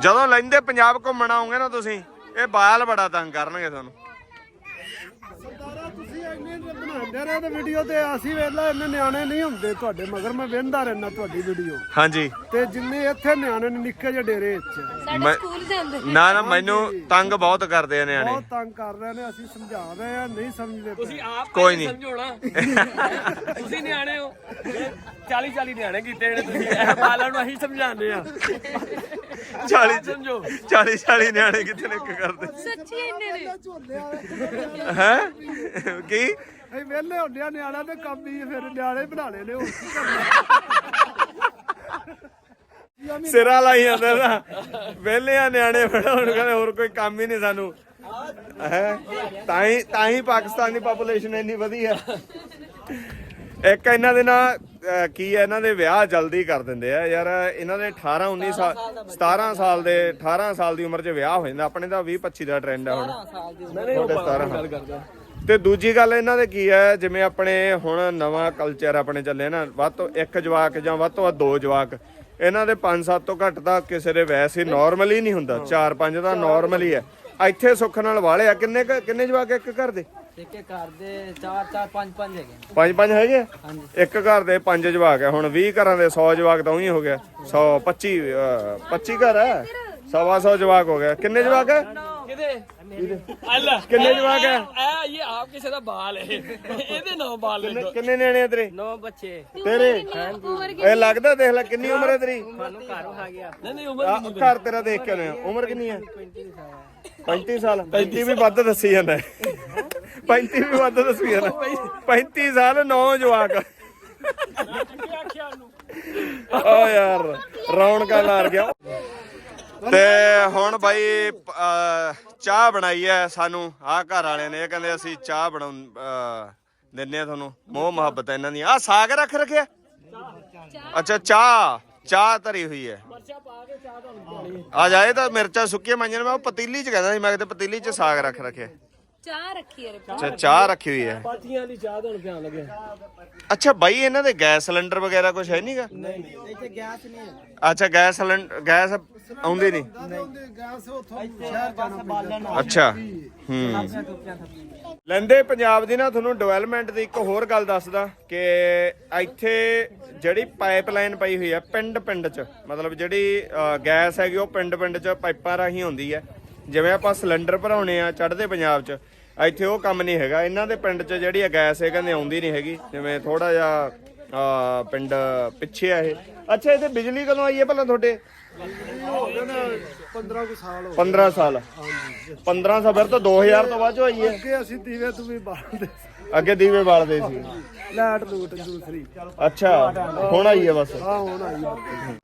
ਜਦੋਂ ਲੈਂਦੇ ਪੰਜਾਬ ਘੁੰਮਣ ਆਉਂਗੇ ਨਾ ਤੁਸੀਂ ਇਹ ਬਾਲ ਬੜਾ ਤੰਗ ਕਰਨਗੇ ਤੁਹਾਨੂੰ ਸਰਦਾਰਾ ਤੁਸੀਂ ਇੰਨੇ ਰਹੇ ਤੇ ਵੀਡੀਓ ਤੇ ਅਸੀਂ ਵੇਲਾ ਇੰਨੇ ਨਿਆਣੇ ਨਹੀਂ ਹੁੰਦੇ ਤੁਹਾਡੇ ਮਗਰ ਮੈਂ ਵੇਂਦਾ ਰਹਿਣਾ ਤੁਹਾਡੀ ਵੀਡੀਓ ਹਾਂਜੀ। ਤੇ ਜਿੰਨੇ ਇੱਥੇ ਨਿਆਣੇ ਨੇ ਨਿੱਕੇ ਜਿਹੇ ਡੇਰੇ ਵਿੱਚ। ਸਾਡੇ ਸਕੂਲ ਜਾਂਦੇ ਨਾ। ਨਾ ਮੈਨੂੰ ਤੰਗ ਬਹੁਤ ਕਰਦੇ ਆ ਨਿਆਣੇ। ਬਹੁਤ ਤੰਗ ਕਰ ਰਹੇ ਨੇ ਅਸੀਂ ਸਮਝਾ ਰਹੇ ਆ ਨਹੀਂ ਸਮਝਦੇ। ਤੁਸੀਂ ਆਪ ਕੋਈ ਨਹੀਂ। ਸਮਝਾਉਣਾ। ਤੁਸੀਂ ਨਿਆਣੇ ਹੋ। 40 40 ਨਿਆਣੇ ਕੀਤੇ ਨੇ ਤੁਸੀਂ ਇਹ ਬਾਲਾਂ ਨੂੰ ਅਸੀਂ ਸਮਝਾਉਂਦੇ ਆ। 40 ਸਮਝੋ। 40 40 ਨਿਆਣੇ ਕਿੱਥੇ ਨੇ ਇੱਕ ਕਰਦੇ। ਸੱਚੀ ਇੰਨੇ ਨੇ। ਹੈ? ਕੀ? ਅਸੀਂ ਵਿਹਲੇ ਹੁੰਦੇ ਆ ਨਿਆਣਾ ਤੇ ਕੰਮ ਹੀ ਫਿਰ ਨਿਆਣੇ ਬਣਾ ਕੀ ਕਰਨਾ? ਸਿਰਾ ਲਾਈ ਜਾਂਦਾ ਨਾ। ਵਿਹਲਿਆਂ ਨਿਆਣੇ ਬਣਾਉਣ ਕਹਿੰਦੇ ਹੋਰ ਕੋਈ ਕੰਮ ਹੀ ਨਹੀਂ ਸਾਨੂੰ। ਹੈ? ਤਾਂ ਹੀ ਤਾਂ ਹੀ ਪਾਕਿਸਤਾਨ ਦੀ ਪਾਪੂਲੇਸ਼ਨ ਇੰਨੀ ਵਧੀਆ ਇੱਕ ਇਹਨਾਂ ਦੇ ਨਾਲ ਅਹ, ਕੀ ਹੈ ਇਹਨਾਂ ਦੇ ਵਿਆਹ ਜਲਦੀ ਕਰ ਦਿੰਦੇ ਆ। ਯਾਰ ਇਹਨਾਂ ਦੇ 18 19 ਸਾਲ 17 ਸਾਲ ਦੇ 18 ਸਾਲ ਦੀ ਉਮਰ 'ਚ ਵਿਆਹ ਹੋ ਜਾਂਦਾ। ਆਪਣੇ ਤਾਂ 20 25 ਦਾ ਟ੍ਰੈਂਡ ਹੈ ਹੁਣ ਨਹੀਂ ਉਹ ਤੁਹਾਡੇ 17 ਗੱਲ ਕਰਦਾ। ਤੇ ਦੂਜੀ ਗੱਲ ਇਹਨਾਂ ਦੇ ਕੀ ਹੈ ਜਿਵੇਂ ਆਪਣੇ ਹੁਣ ਨਵਾਂ ਕਲਚਰ ਆਪਣੇ ਚੱਲੇ ਨਾ ਵੱਧ ਤੋਂ ਇੱਕ ਜਵਾਕ ਜਾਂ ਵੱਧ ਤੋਂ ਵੱਧ ਦੋ ਜਵਾਕ ਇਹਨਾਂ ਦੇ 5-7 ਤੋਂ ਘੱਟ ਤਾਂ ਕਿਸੇ ਦੇ ਵੈਸੇ ਨਾਰਮਲ ਹੀ ਨਹੀਂ ਹੁੰਦਾ 4-5 ਤਾਂ ਨਾਰਮਲ ਹੀ ਹੈ। ਇੱਥੇ ਸੁੱਖ ਨਾਲ ਵਾਲੇ ਆ ਕਿੰਨੇ ਕੁ- ਕਿੰਨੇ ਜਵਾਕ ਇੱਕ ਘਰ ਦੇ? ਇੱਕ ਇੱਕ ਘਰ ਦੇ 4 4 5 5 ਹੈਗੇ ਨੇ। ਪੰਜ ਪੰਜ ਹੈਗੇ ਆ? ਇੱਕ ਘਰ ਦੇ ਪੰਜ ਜਵਾਕ ਹੈ ਹੁਣ 20 ਘਰਾਂ ਦੇ 100 ਜਵਾਕ ਤਾਂ ਉਹੀ ਹੋ ਗਿਆ 100 25 ਅਹ, 25 ਘਰ ਹੈ ਸਵਾ 100 ਜਵਾਕ ਹੋ ਗਿਆ ਕਿੰਨੇ ਜਵਾਕ ਹੈ ਕਿਹਦੇ? ਕਿੰਨੇ ਜਵਾਕ ਹੈ ਆ ਇਹ ਆਪ ਕਿਸੇ ਦਾ ਬਾਲ ਹੈ ਇਹਦੇ ਨੌ ਬਾਲ ਨੇ ਕਿੰਨੇ- ਨਿਆਣੇ ਆ ਤੇਰੇ? ਨੌ ਬੱਚੇ। ਤੇਰੇ? ਉਮਰ ਇਹ ਲੱਗਦਾ ਦੇਖ ਲੈ ਕਿੰਨੀ ਉਮਰ ਹੈ ਤੇਰੀ? ਤੁਹਾਨੂੰ ਘਰ ਆ ਗਿਆ। ਨਹੀਂ ਨਹੀਂ ਉਮਰ ਆ, ਘਰ ਤੇਰਾ? ਦੇਖ ਕੇ ਆਇਆ। ਉਮਰ ਕਿੰਨੀ ਹੈ 35 ਸਾਲ 35 ਵੀ ਵੱਧ ਦੱਸੀ ਜਾਂਦਾ ਹੈ। 35 ਵੀ ਵੱਧ ਦੱਸੀ ਜਾਂਦਾ 35 ਸਾਲ ਨੌ ਜਵਾਕ ਓ ਯਾਰ ਰੌਣਕਾਂ ਲਾਰ ਗਿਆ। ਤੇ ਹੁਣ ਬਾਈ ਅਹ, ਚਾਹ ਬਣਾਈ ਹੈ ਸਾਨੂੰ ਆਹ ਘਰ ਵਾਲਿਆਂ ਨੇ। ਇਹ ਕਹਿੰਦੇ ਅਸੀਂ ਚਾਹ ਬਣਾਉਂ ਅਹ, ਦਿੰਨੇ ਆ ਤੁਹਾਨੂੰ। ਮੋਹ ਮੁਹੱਬਤ ਹੈ ਇਹਨਾਂ ਦੀ। ਆ ਸਾਗ ਰੱਖ ਰੱਖਿਆ? ਅੱਛਾ ਚਾਹ ਚਾਹ ਧਰੀ ਹੋਈ ਹੈ ਆ ਜਾਏ ਤਾਂ ਮਿਰਚਾਂ ਸੁੱਕੀਆਂ ਮਾਈਆਂ ਨੇ ਮੈਂ ਉਹ ਪਤੀਲੀ ਚ ਕਹਿੰਦਾ ਸੀ ਮੈਂ ਕਿਤੇ ਪਤੀਲੀ ਚ ਸਾਗ ਰੱਖ ਰੱਖਿਆ। ਚਾਹ ਰੱਖੀ ਹੈ ਅੱਛਾ ਚਾਹ ਰੱਖੀ ਹੋਈ ਹੈ। ਪਾਤੀਆਂ ਦੀ ਚਾਹ ਤੁਹਾਨੂੰ ਪਿਆਣ ਲੱਗਿਆ ਅੱਛਾ ਬਾਈ ਇਹਨਾਂ ਦੇ ਗੈਸ ਸਿਲੰਡਰ ਵਗੈਰਾ ਕੁਝ ਹੈ ਨਹੀਂਗਾ ਇੱਥੇ ਗੈਸ ਨਹੀਂ ਹੈ। ਅੱਛਾ ਗੈਸ ਸਿਲੰਡਰ ਗੈਸ ਆਉਂਦੇ ਨਹੀਂ। ਗੈਸ ਉੱਥੋਂ ਸ਼ਹਿਰ ਜਾਣਾ ਪੈਂਦਾ। ਅੱਛਾ ਹੂੰ। ਲੈਂਦੇ ਪੰਜਾਬ ਦੀ ਨਾ ਤੁਹਾਨੂੰ ਡਿਵੈਲਪਮੈਂਟ ਦੀ ਇੱਕ ਹੋਰ ਗੱਲ ਦੱਸਦਾ ਕਿ ਇੱਥੇ ਜਿਹੜੀ ਪਾਈਪਲਾਈਨ ਪਈ ਹੋਈ ਹੈ ਪਿੰਡ ਪਿੰਡ 'ਚ ਮਤਲਬ ਜਿਹੜੀ ਅ, ਗੈਸ ਹੈਗੀ ਉਹ ਪਿੰਡ ਪਿੰਡ 'ਚ ਪਾਈਪਾਂ ਰਾਹੀਂ ਹੁੰਦੀ ਹੈ। ਜਿਵੇਂ ਆਪਾਂ ਸਿਲੰਡਰ ਭਰਾਉਣੇ ਆ ਚੜ੍ਹਦੇ ਪੰਜਾਬ 'ਚ ਇੱਥੇ ਉਹ ਕੰਮ ਨਹੀਂ ਹੈਗਾ। ਇਹਨਾਂ ਦੇ ਪਿੰਡ 'ਚ ਜਿਹੜੀ ਹੈ ਗੈਸ ਇਹ ਕਹਿੰਦੇ ਆਉਂਦੀ ਨਹੀਂ ਹੈਗੀ। ਜਿਵੇਂ ਥੋੜਾ ਜਿਹਾ ਪਿੰਡ ਪਿੱਛੇ ਆ ਇਹ। ਅੱਛਾ ਇਹਦੇ ਬਿਜਲੀ ਕਦੋਂ ਆਈ ਹੈ ਭਲਾ ਤੁਹਾਡੇ? 15 ਕੁ ਸਾਲ ਹੋ 15 ਸਾਲ। 15 ਸਾਲ ਫਿਰ ਤਾਂ 2000 ਤੋਂ ਬਾਅਦ 'ਚੋਂ ਆਈ ਹੈ। ਗਏ ਅਸੀਂ ਦੀਵੇ ਤੂੰ ਵੀ ਬਾਲਦੇ ਅੱਗੇ ਦੀਵੇ ਬਾਲਦੇ ਸੀ। ਲਾਈਟ ਲੂਟ ਦੂਸਰੀ। ਅੱਛਾ ਹੁਣ ਆਈ ਹੈ ਬਸ। ਹਾਂ ਹੁਣ ਆਈ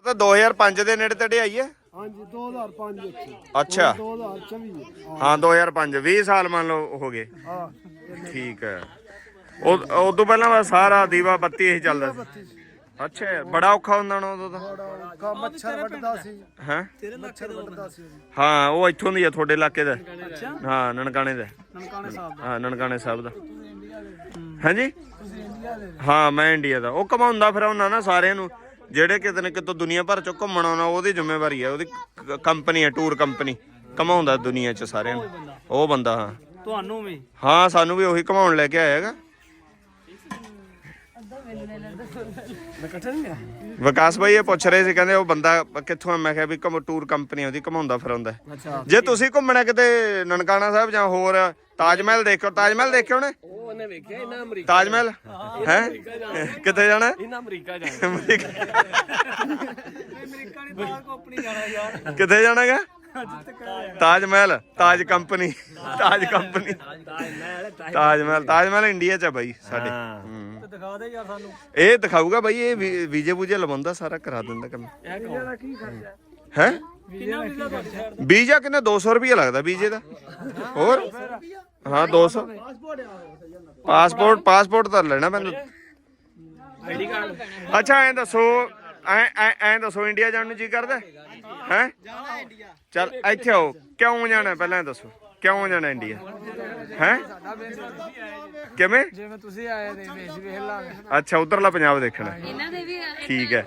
ਤਾਂ 2005 ਦੇ ਨੇੜੇ ਤੇੜੇ ਆਈ ਹੈ? ਹਾਂਜੀ 2005 ਵਿੱਚ। ਅੱਛਾ। 2024 ਹਾਂ। 2005 20 ਸਾਲ ਮੰਨ ਲਓ ਹੋ ਗਏ। ਹਾਂ। ਠੀਕ ਹੈ। ਉਹ ਤੋਂ ਪਹਿਲਾਂ ਬਸ ਸਾਰਾ ਦੀਵਾ ਬੱਤੀ ਹੀ ਚੱਲਦਾ ਸੀ। ਅੱਛਾ ਬੜਾ ਔਖਾ ਹੁੰਦਾ ਨਾ ਉਦੋਂ ਤਾਂ। ਬੜਾ ਕਾ ਮੱਛਰ ਵੱਢਦਾ ਸੀ। ਹੈ? ਮੱਛਰ ਵੱਢਦਾ ਸੀ ਹਾਂ ਉਹ ਇੱਥੋਂ ਦੀ ਆ ਤੁਹਾਡੇ ਇਲਾਕੇ ਦਾ। ਹਾਂ ਨਨਕਾਣੇ ਦਾ। ਨਨਕਾਣੇ ਸਾਹਿਬ ਹਾਂ ਨਨਕਾਣੇ ਸਾਹਿਬ ਦਾ। ਹਾਂਜੀ? ਹਾਂ ਮੈਂ ਇੰਡੀਆ ਦਾ। ਉਹ ਕਮਾਉਂਦਾ ਫਿਰ ਉਹਨਾਂ ਨਾ ਸਾਰਿਆਂ ਨੂੰ। ਜਿਹੜੇ ਕਿਤੇ ਨਾ ਕਿਤੋਂ ਦੁਨੀਆ ਭਰ ਚੋਂ ਘੁੰਮਣ ਆਉਣਾ ਉਹਦੀ ਜ਼ਿੰਮੇਵਾਰੀ ਹੈ ਉਹਦੀ ਕੰਪਨੀ ਹੈ ਟੂਰ ਕੰਪਨੀ। ਕਮਾਉਂਦਾ ਦੁਨੀਆ 'ਚ ਸਾਰਿਆਂ ਨੂੰ। ਉਹ ਬੰਦਾ ਹਾਂ। ਤੁਹਾਨੂੰ ਵੀ? ਹਾਂ ਸਾਨੂੰ ਵੀ ਉਹੀ ਘਮਾਉਣ ਲੈ ਕੇ ਆਏਗਾ ਵਿਕਾਸ ਭਾਈ ਇਹ ਪੁੱਛ ਰਹੇ ਸੀ ਕਹਿੰਦੇ ਉਹ ਬੰਦਾ ਕਿੱਥੋਂ ਆ? ਮੈਂ ਕਿਹਾ ਵੀ ਕਮ ਟੂਰ ਕੰਪਨੀ ਉਹਦੀ ਘਮਾਉਂਦਾ ਫਿਰਾਉਂਦਾ ਜੇ ਤੁਸੀਂ ਘੁੰਮਣਾ ਕਿਤੇ ਨਨਕਾਣਾ ਸਾਹਿਬ ਜਾਂ ਹੋਰ ਤਾਜ ਮਹਿਲ ਦੇਖੋ ਤਾਜ ਮਹਿਲ ਦੇਖਿਓ ਨੇ ਉਹ ਉਹਨੇ ਵੇਖਿਆ ਇਹਨਾਂ ਅਮਰੀਕਾ ਤਾਜ ਮਹਿਲ? ਹੈ ਕਿੱਥੇ ਜਾਣਾ? ਇਹਨਾਂ ਅਮਰੀਕਾ ਜਾਣਾ। ਅਮਰੀਕਾ। ਅਮਰੀਕਾ ਦੀ ਬਾਹਰ ਕੰਪਨੀ ਜਾਣਾ ਯਾਰ। ਕਿੱਥੇ ਜਾਣਾਗਾ? Taj Mahal Taj company. Taj company. Taj Mahal Taj Mahal India ਚ ਆ ਬਾਈ ਸਾਡੇ। ਹੂੰ। ਤੇ ਦਿਖਾ ਦੇ ਯਾਰ ਸਾਨੂੰ। ਇਹ ਦਿਖਾਊਗਾ ਬਾਈ ਇਹ ਵੀਜ਼ੇ ਬੂਜੇ ਲਵਾਉਂਦਾ ਸਾਰਾ ਕਰਾ ਦਿੰਦਾ ਕੰਮ। ਇਹਦਾ ਕੀ ਖਰਚਾ? ਹੈ? ਵੀਜ਼ਾ ਵੀਜ਼ਾ ਕਿੰਨਾ? 200 ਰੁਪਏ ਲੱਗਦਾ ਵੀਜ਼ੇ ਦਾ। ਹੋਰ? ਹਾਂ 200 ਪਾਸਪੋਰਟ ਪਾਸਪੋਰਟ ਤਾਂ ਲੈਣਾ ਮੈਨੂੰ। ID card. ਅੱਛਾ ਐਂ ਦੱਸੋ ਐਂ ਐਂ ਐਂ ਦੱਸੋ ਇੰਡੀਆ ਜਾਣ ਨੂੰ ਜੀ ਕਰਦਾ? ਹੈ? ਚੱਲ ਇੱਥੇ ਆਓ। ਕਿਉਂ ਜਾਣਾ? ਪਹਿਲਾਂ ਦੱਸੋ। ਕਿਉਂ ਜਾਣਾ ਇੰਡੀਆ ਹੈ? ਕਿਵੇਂ? ਜਿਵੇਂ ਤੁਸੀਂ ਆਏ ਨੇ ਵੇਖ ਵੇਖ ਲਾਂਗੇ। ਅੱਛਾ ਉਧਰਲਾ ਪੰਜਾਬ ਦੇਖਣਾ। ਇਹਨਾਂ ਦੇ ਵੀ ਠੀਕ ਹੈ।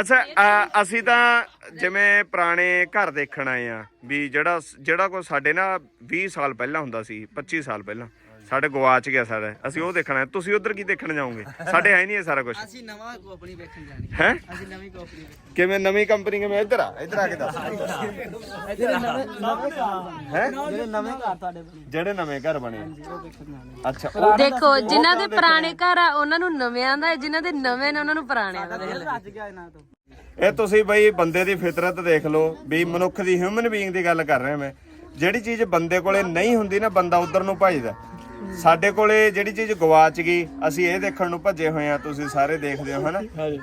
ਅੱਛਾ ਅ, ਅਸੀਂ ਤਾਂ ਜਿਵੇਂ ਪੁਰਾਣੇ ਘਰ ਦੇਖਣ ਆਏ ਆ ਵੀ ਜਿਹੜਾ ਜਿਹੜਾ ਕੋ ਸਾਡੇ ਨਾ 20 ਸਾਲ ਪਹਿਲਾਂ ਹੁੰਦਾ ਸੀ 25 ਸਾਲ ਪਹਿਲਾਂ। ਸਾਡੇ ਗਵਾਚ ਗਿਆ ਸਾਡਾ ਅਸੀਂ ਉਹ ਦੇਖਣਾ ਹੈ। ਤੁਸੀਂ ਉਧਰ ਕੀ ਦੇਖਣ ਜਾਓਗੇ? ਸਾਡੇ ਹੈ ਨਹੀਂ ਇਹ ਸਾਰਾ ਕੁਝ ਅਸੀਂ ਨਵਾਂ ਕੰਪਨੀ ਵੇਖਣ ਜਾਣੀ ਹੈ। ਅਸੀਂ ਨਵੀਂ ਕੰਪਨੀ ਵੇਖਣ ਕਿਵੇਂ ਨਵੀਂ ਕੰਪਨੀ ਕਿਵੇਂ? ਇੱਧਰ ਆ ਇੱਧਰ ਆ ਕੇ ਦੱਸ। ਜਿਹੜੇ ਨਵੇਂ ਘਰ ਹੈ? ਜਿਹੜੇ ਨਵੇਂ ਘਰ ਤੁਹਾਡੇ ਬਣੇ। ਜਿਹੜੇ ਨਵੇਂ ਘਰ ਬਣੇ ਆ। ਉਹ ਅੱਛਾ ਦੇਖੋ ਜਿਨ੍ਹਾਂ ਦੇ ਪੁਰਾਣੇ ਘਰ ਆ ਉਹਨਾਂ ਨੂੰ ਨਵਿਆਂ ਦਾ ਜਿਨ੍ਹਾਂ ਦੇ ਨਵੇਂ ਨੇ ਉਹਨਾਂ ਨੂੰ ਪੁਰਾਣਿਆਂ ਦਾ ਰੱਜ ਗਿਆ ਇਹਨਾਂ ਤੋਂ। ਇਹ ਤੁਸੀਂ ਬਈ ਬੰਦੇ ਦੀ ਫਿਤਰਤ ਦੇਖ ਲਓ ਵੀ ਮਨੁੱਖ ਦੀ ਹਿਊਮਨ ਬੀਇੰਗ ਦੀ ਗੱਲ ਕਰ ਰਿਹਾ ਮੈਂ। ਜਿਹੜੀ ਚੀਜ਼ ਬੰਦੇ ਕੋਲੇ ਨਹੀਂ ਹੁੰਦੀ ਨਾ ਬੰਦਾ ਉਧਰ ਨੂੰ ਭੱਜਦਾ। ਸਾਡੇ ਕੋਲੇ ਜਿਹੜੀ ਚੀਜ਼ ਗਵਾਚ ਗਈ ਅਸੀਂ ਇਹ ਦੇਖਣ ਨੂੰ ਭੱਜੇ ਹੋਏ ਆ ਤੁਸੀਂ ਸਾਰੇ ਦੇਖਦੇ ਹੋ ਹਨਾ?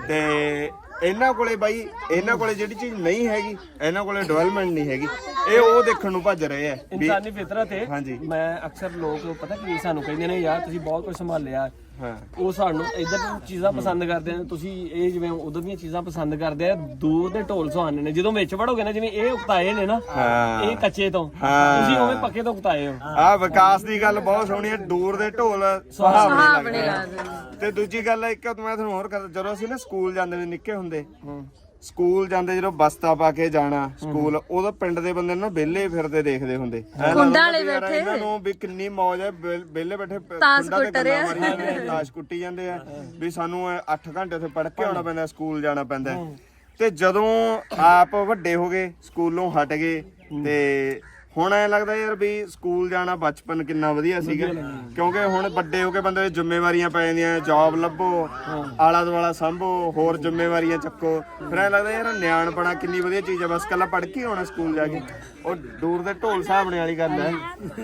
ਤੇ ਇਹਨਾਂ ਕੋਲੇ ਬਾਈ ਇਹਨਾਂ ਕੋਲੇ ਜਿਹੜੀ ਚੀਜ਼ ਨਹੀਂ ਹੈਗੀ ਇਹਨਾਂ ਕੋਲੇ ਡਿਵੈਲਪਮੈਂਟ ਨਹੀਂ ਹੈਗੀ। ਇਹ ਉਹ ਦੇਖਣ ਨੂੰ ਭੱਜ ਰਹੇ ਆ ਵੀ ਇਨਸਾਨੀ ਫਿਤਰਤ ਹੈ। ਹਾਂਜੀ। ਮੈਂ ਅਕਸਰ ਲੋਕ ਪਤਾ ਕੀ ਸਾਨੂੰ ਕਹਿੰਦੇ ਨੇ ਯਾਰ ਤੁਸੀਂ ਬਹੁਤ ਕੁਝ ਸੰਭਾਲਿਆ। ਹਾਂ। ਉਹ ਸਾਨੂੰ ਇਧਰ ਦੀਆਂ ਚੀਜ਼ਾਂ ਪਸੰਦ ਕਰਦੇ ਨੇ ਤੁਸੀਂ ਇਹ ਜਿਵੇਂ ਉਧਰ ਦੀਆਂ ਚੀਜ਼ਾਂ ਪਸੰਦ ਕਰਦੇ ਆ ਦੂਰ ਦੇ ਢੋਲ ਸੁਹਾਣੇ ਨੇ। ਜਦੋਂ ਵਿੱਚ ਵੜੋਗੇ ਨਾ ਜਿਵੇਂ ਇਹ ਉਕਤਾਏ ਨੇ ਨਾ। ਇਹ ਕੱਚੇ ਤੋਂ। ਤੁਸੀਂ ਉਵੇਂ ਪੱਕੇ ਤੋਂ ਉਕਤਾਏ ਹੋ। ਆ ਵਿਕਾਸ ਦੀ ਗੱਲ ਬਹੁਤ ਸੋਹਣੀ ਹੈ ਦੂਰ ਦੇ ਢੋਲ ਸੁਹਾਵਣੇ ਲੱਗਦੇ ਆ। ਤੇ ਦੂਜੀ ਗੱਲ ਇੱਕ ਮੈਂ ਤੁਹਾਨੂੰ ਹੋਰ ਕਰ ਜਦੋਂ ਅਸੀਂ ਨਾ ਸਕੂਲ ਜਾਂਦੇ ਨੇ ਨਿੱਕੇ ਹੁੰਦੇ ਸਕੂਲ ਜਾਂਦੇ ਜਦੋਂ ਬਸਤਾ ਪਾ ਕੇ ਜਾਣਾ ਸਕੂਲ ਉਦੋਂ ਪਿੰਡ ਦੇ ਬੰਦੇ ਨਾ ਵਿਹਲੇ ਫਿਰਦੇ ਦੇਖਦੇ ਹੁੰਦੇ। ਕੁੰਡਾਂ ਵਾਲੇ ਬੈਠੇ। ਇਹਨਾਂ ਨੂੰ ਵੀ ਕਿੰਨੀ ਮੌਜ ਹੈ ਵਿਹ- ਵਿਹਲੇ ਬੈਠੇ ਪ- ਤਾਸ਼ ਕੁੰਡਾਂ ਤੇ ਕੁੱਟ ਰਹੇ ਗੱਲਾਂ ਮਾਰੀ ਜਾਂਦੇ ਆ, ਤਾਸ਼ ਕੁੱਟੀ ਜਾਂਦੇ ਆ। ਵੀ ਸਾਨੂੰ 8 ਘੰਟੇ ਉੱਥੇ ਪੜ੍ਹ ਕੇ ਆਉਣਾ ਪੈਂਦਾ ਸਕੂਲ ਜਾਣਾ ਪੈਂਦਾ। ਤੇ ਜਦੋਂ ਆਪ ਵੱਡੇ ਹੋ ਗਏ ਸਕੂਲੋਂ ਹਟ ਗਏ ਤੇ ਹੁਣ ਐ ਲੱਗਦਾ ਯਾਰ ਵੀ ਸਕੂਲ ਜਾਣਾ ਬਚਪਨ ਕਿੰਨਾ ਵਧੀਆ ਸੀਗਾ। ਕਿਉਂਕਿ ਹੁਣ ਵੱਡੇ ਹੋ ਕੇ ਬੰਦੇ ਦੀ ਜ਼ਿੰਮੇਵਾਰੀਆਂ ਪੈ ਜਾਂਦੀਆਂ ਜੌਬ ਲੱਭੋ ਆਲਾ ਦੁਆਲਾ ਸੰਭੋ ਹੋਰ ਜ਼ਿੰਮੇਵਾਰੀਆਂ ਚੱਕੋ। ਫਿਰ ਐ ਲੱਗਦਾ ਯਾਰ ਨਿਆਣਪਣਾ ਕਿੰਨੀ ਵਧੀਆ ਚੀਜ਼ ਆ ਬਸ ਕੱਲਾ ਪੜ੍ਹ ਕੇ ਆਉਣਾ ਸਕੂਲ ਜਾ ਕੇ। ਉਹ ਦੂਰ ਦੇ ਢੋਲ ਸਾਹਮਣੇ ਵਾਲੀ ਗੱਲ ਹੈ।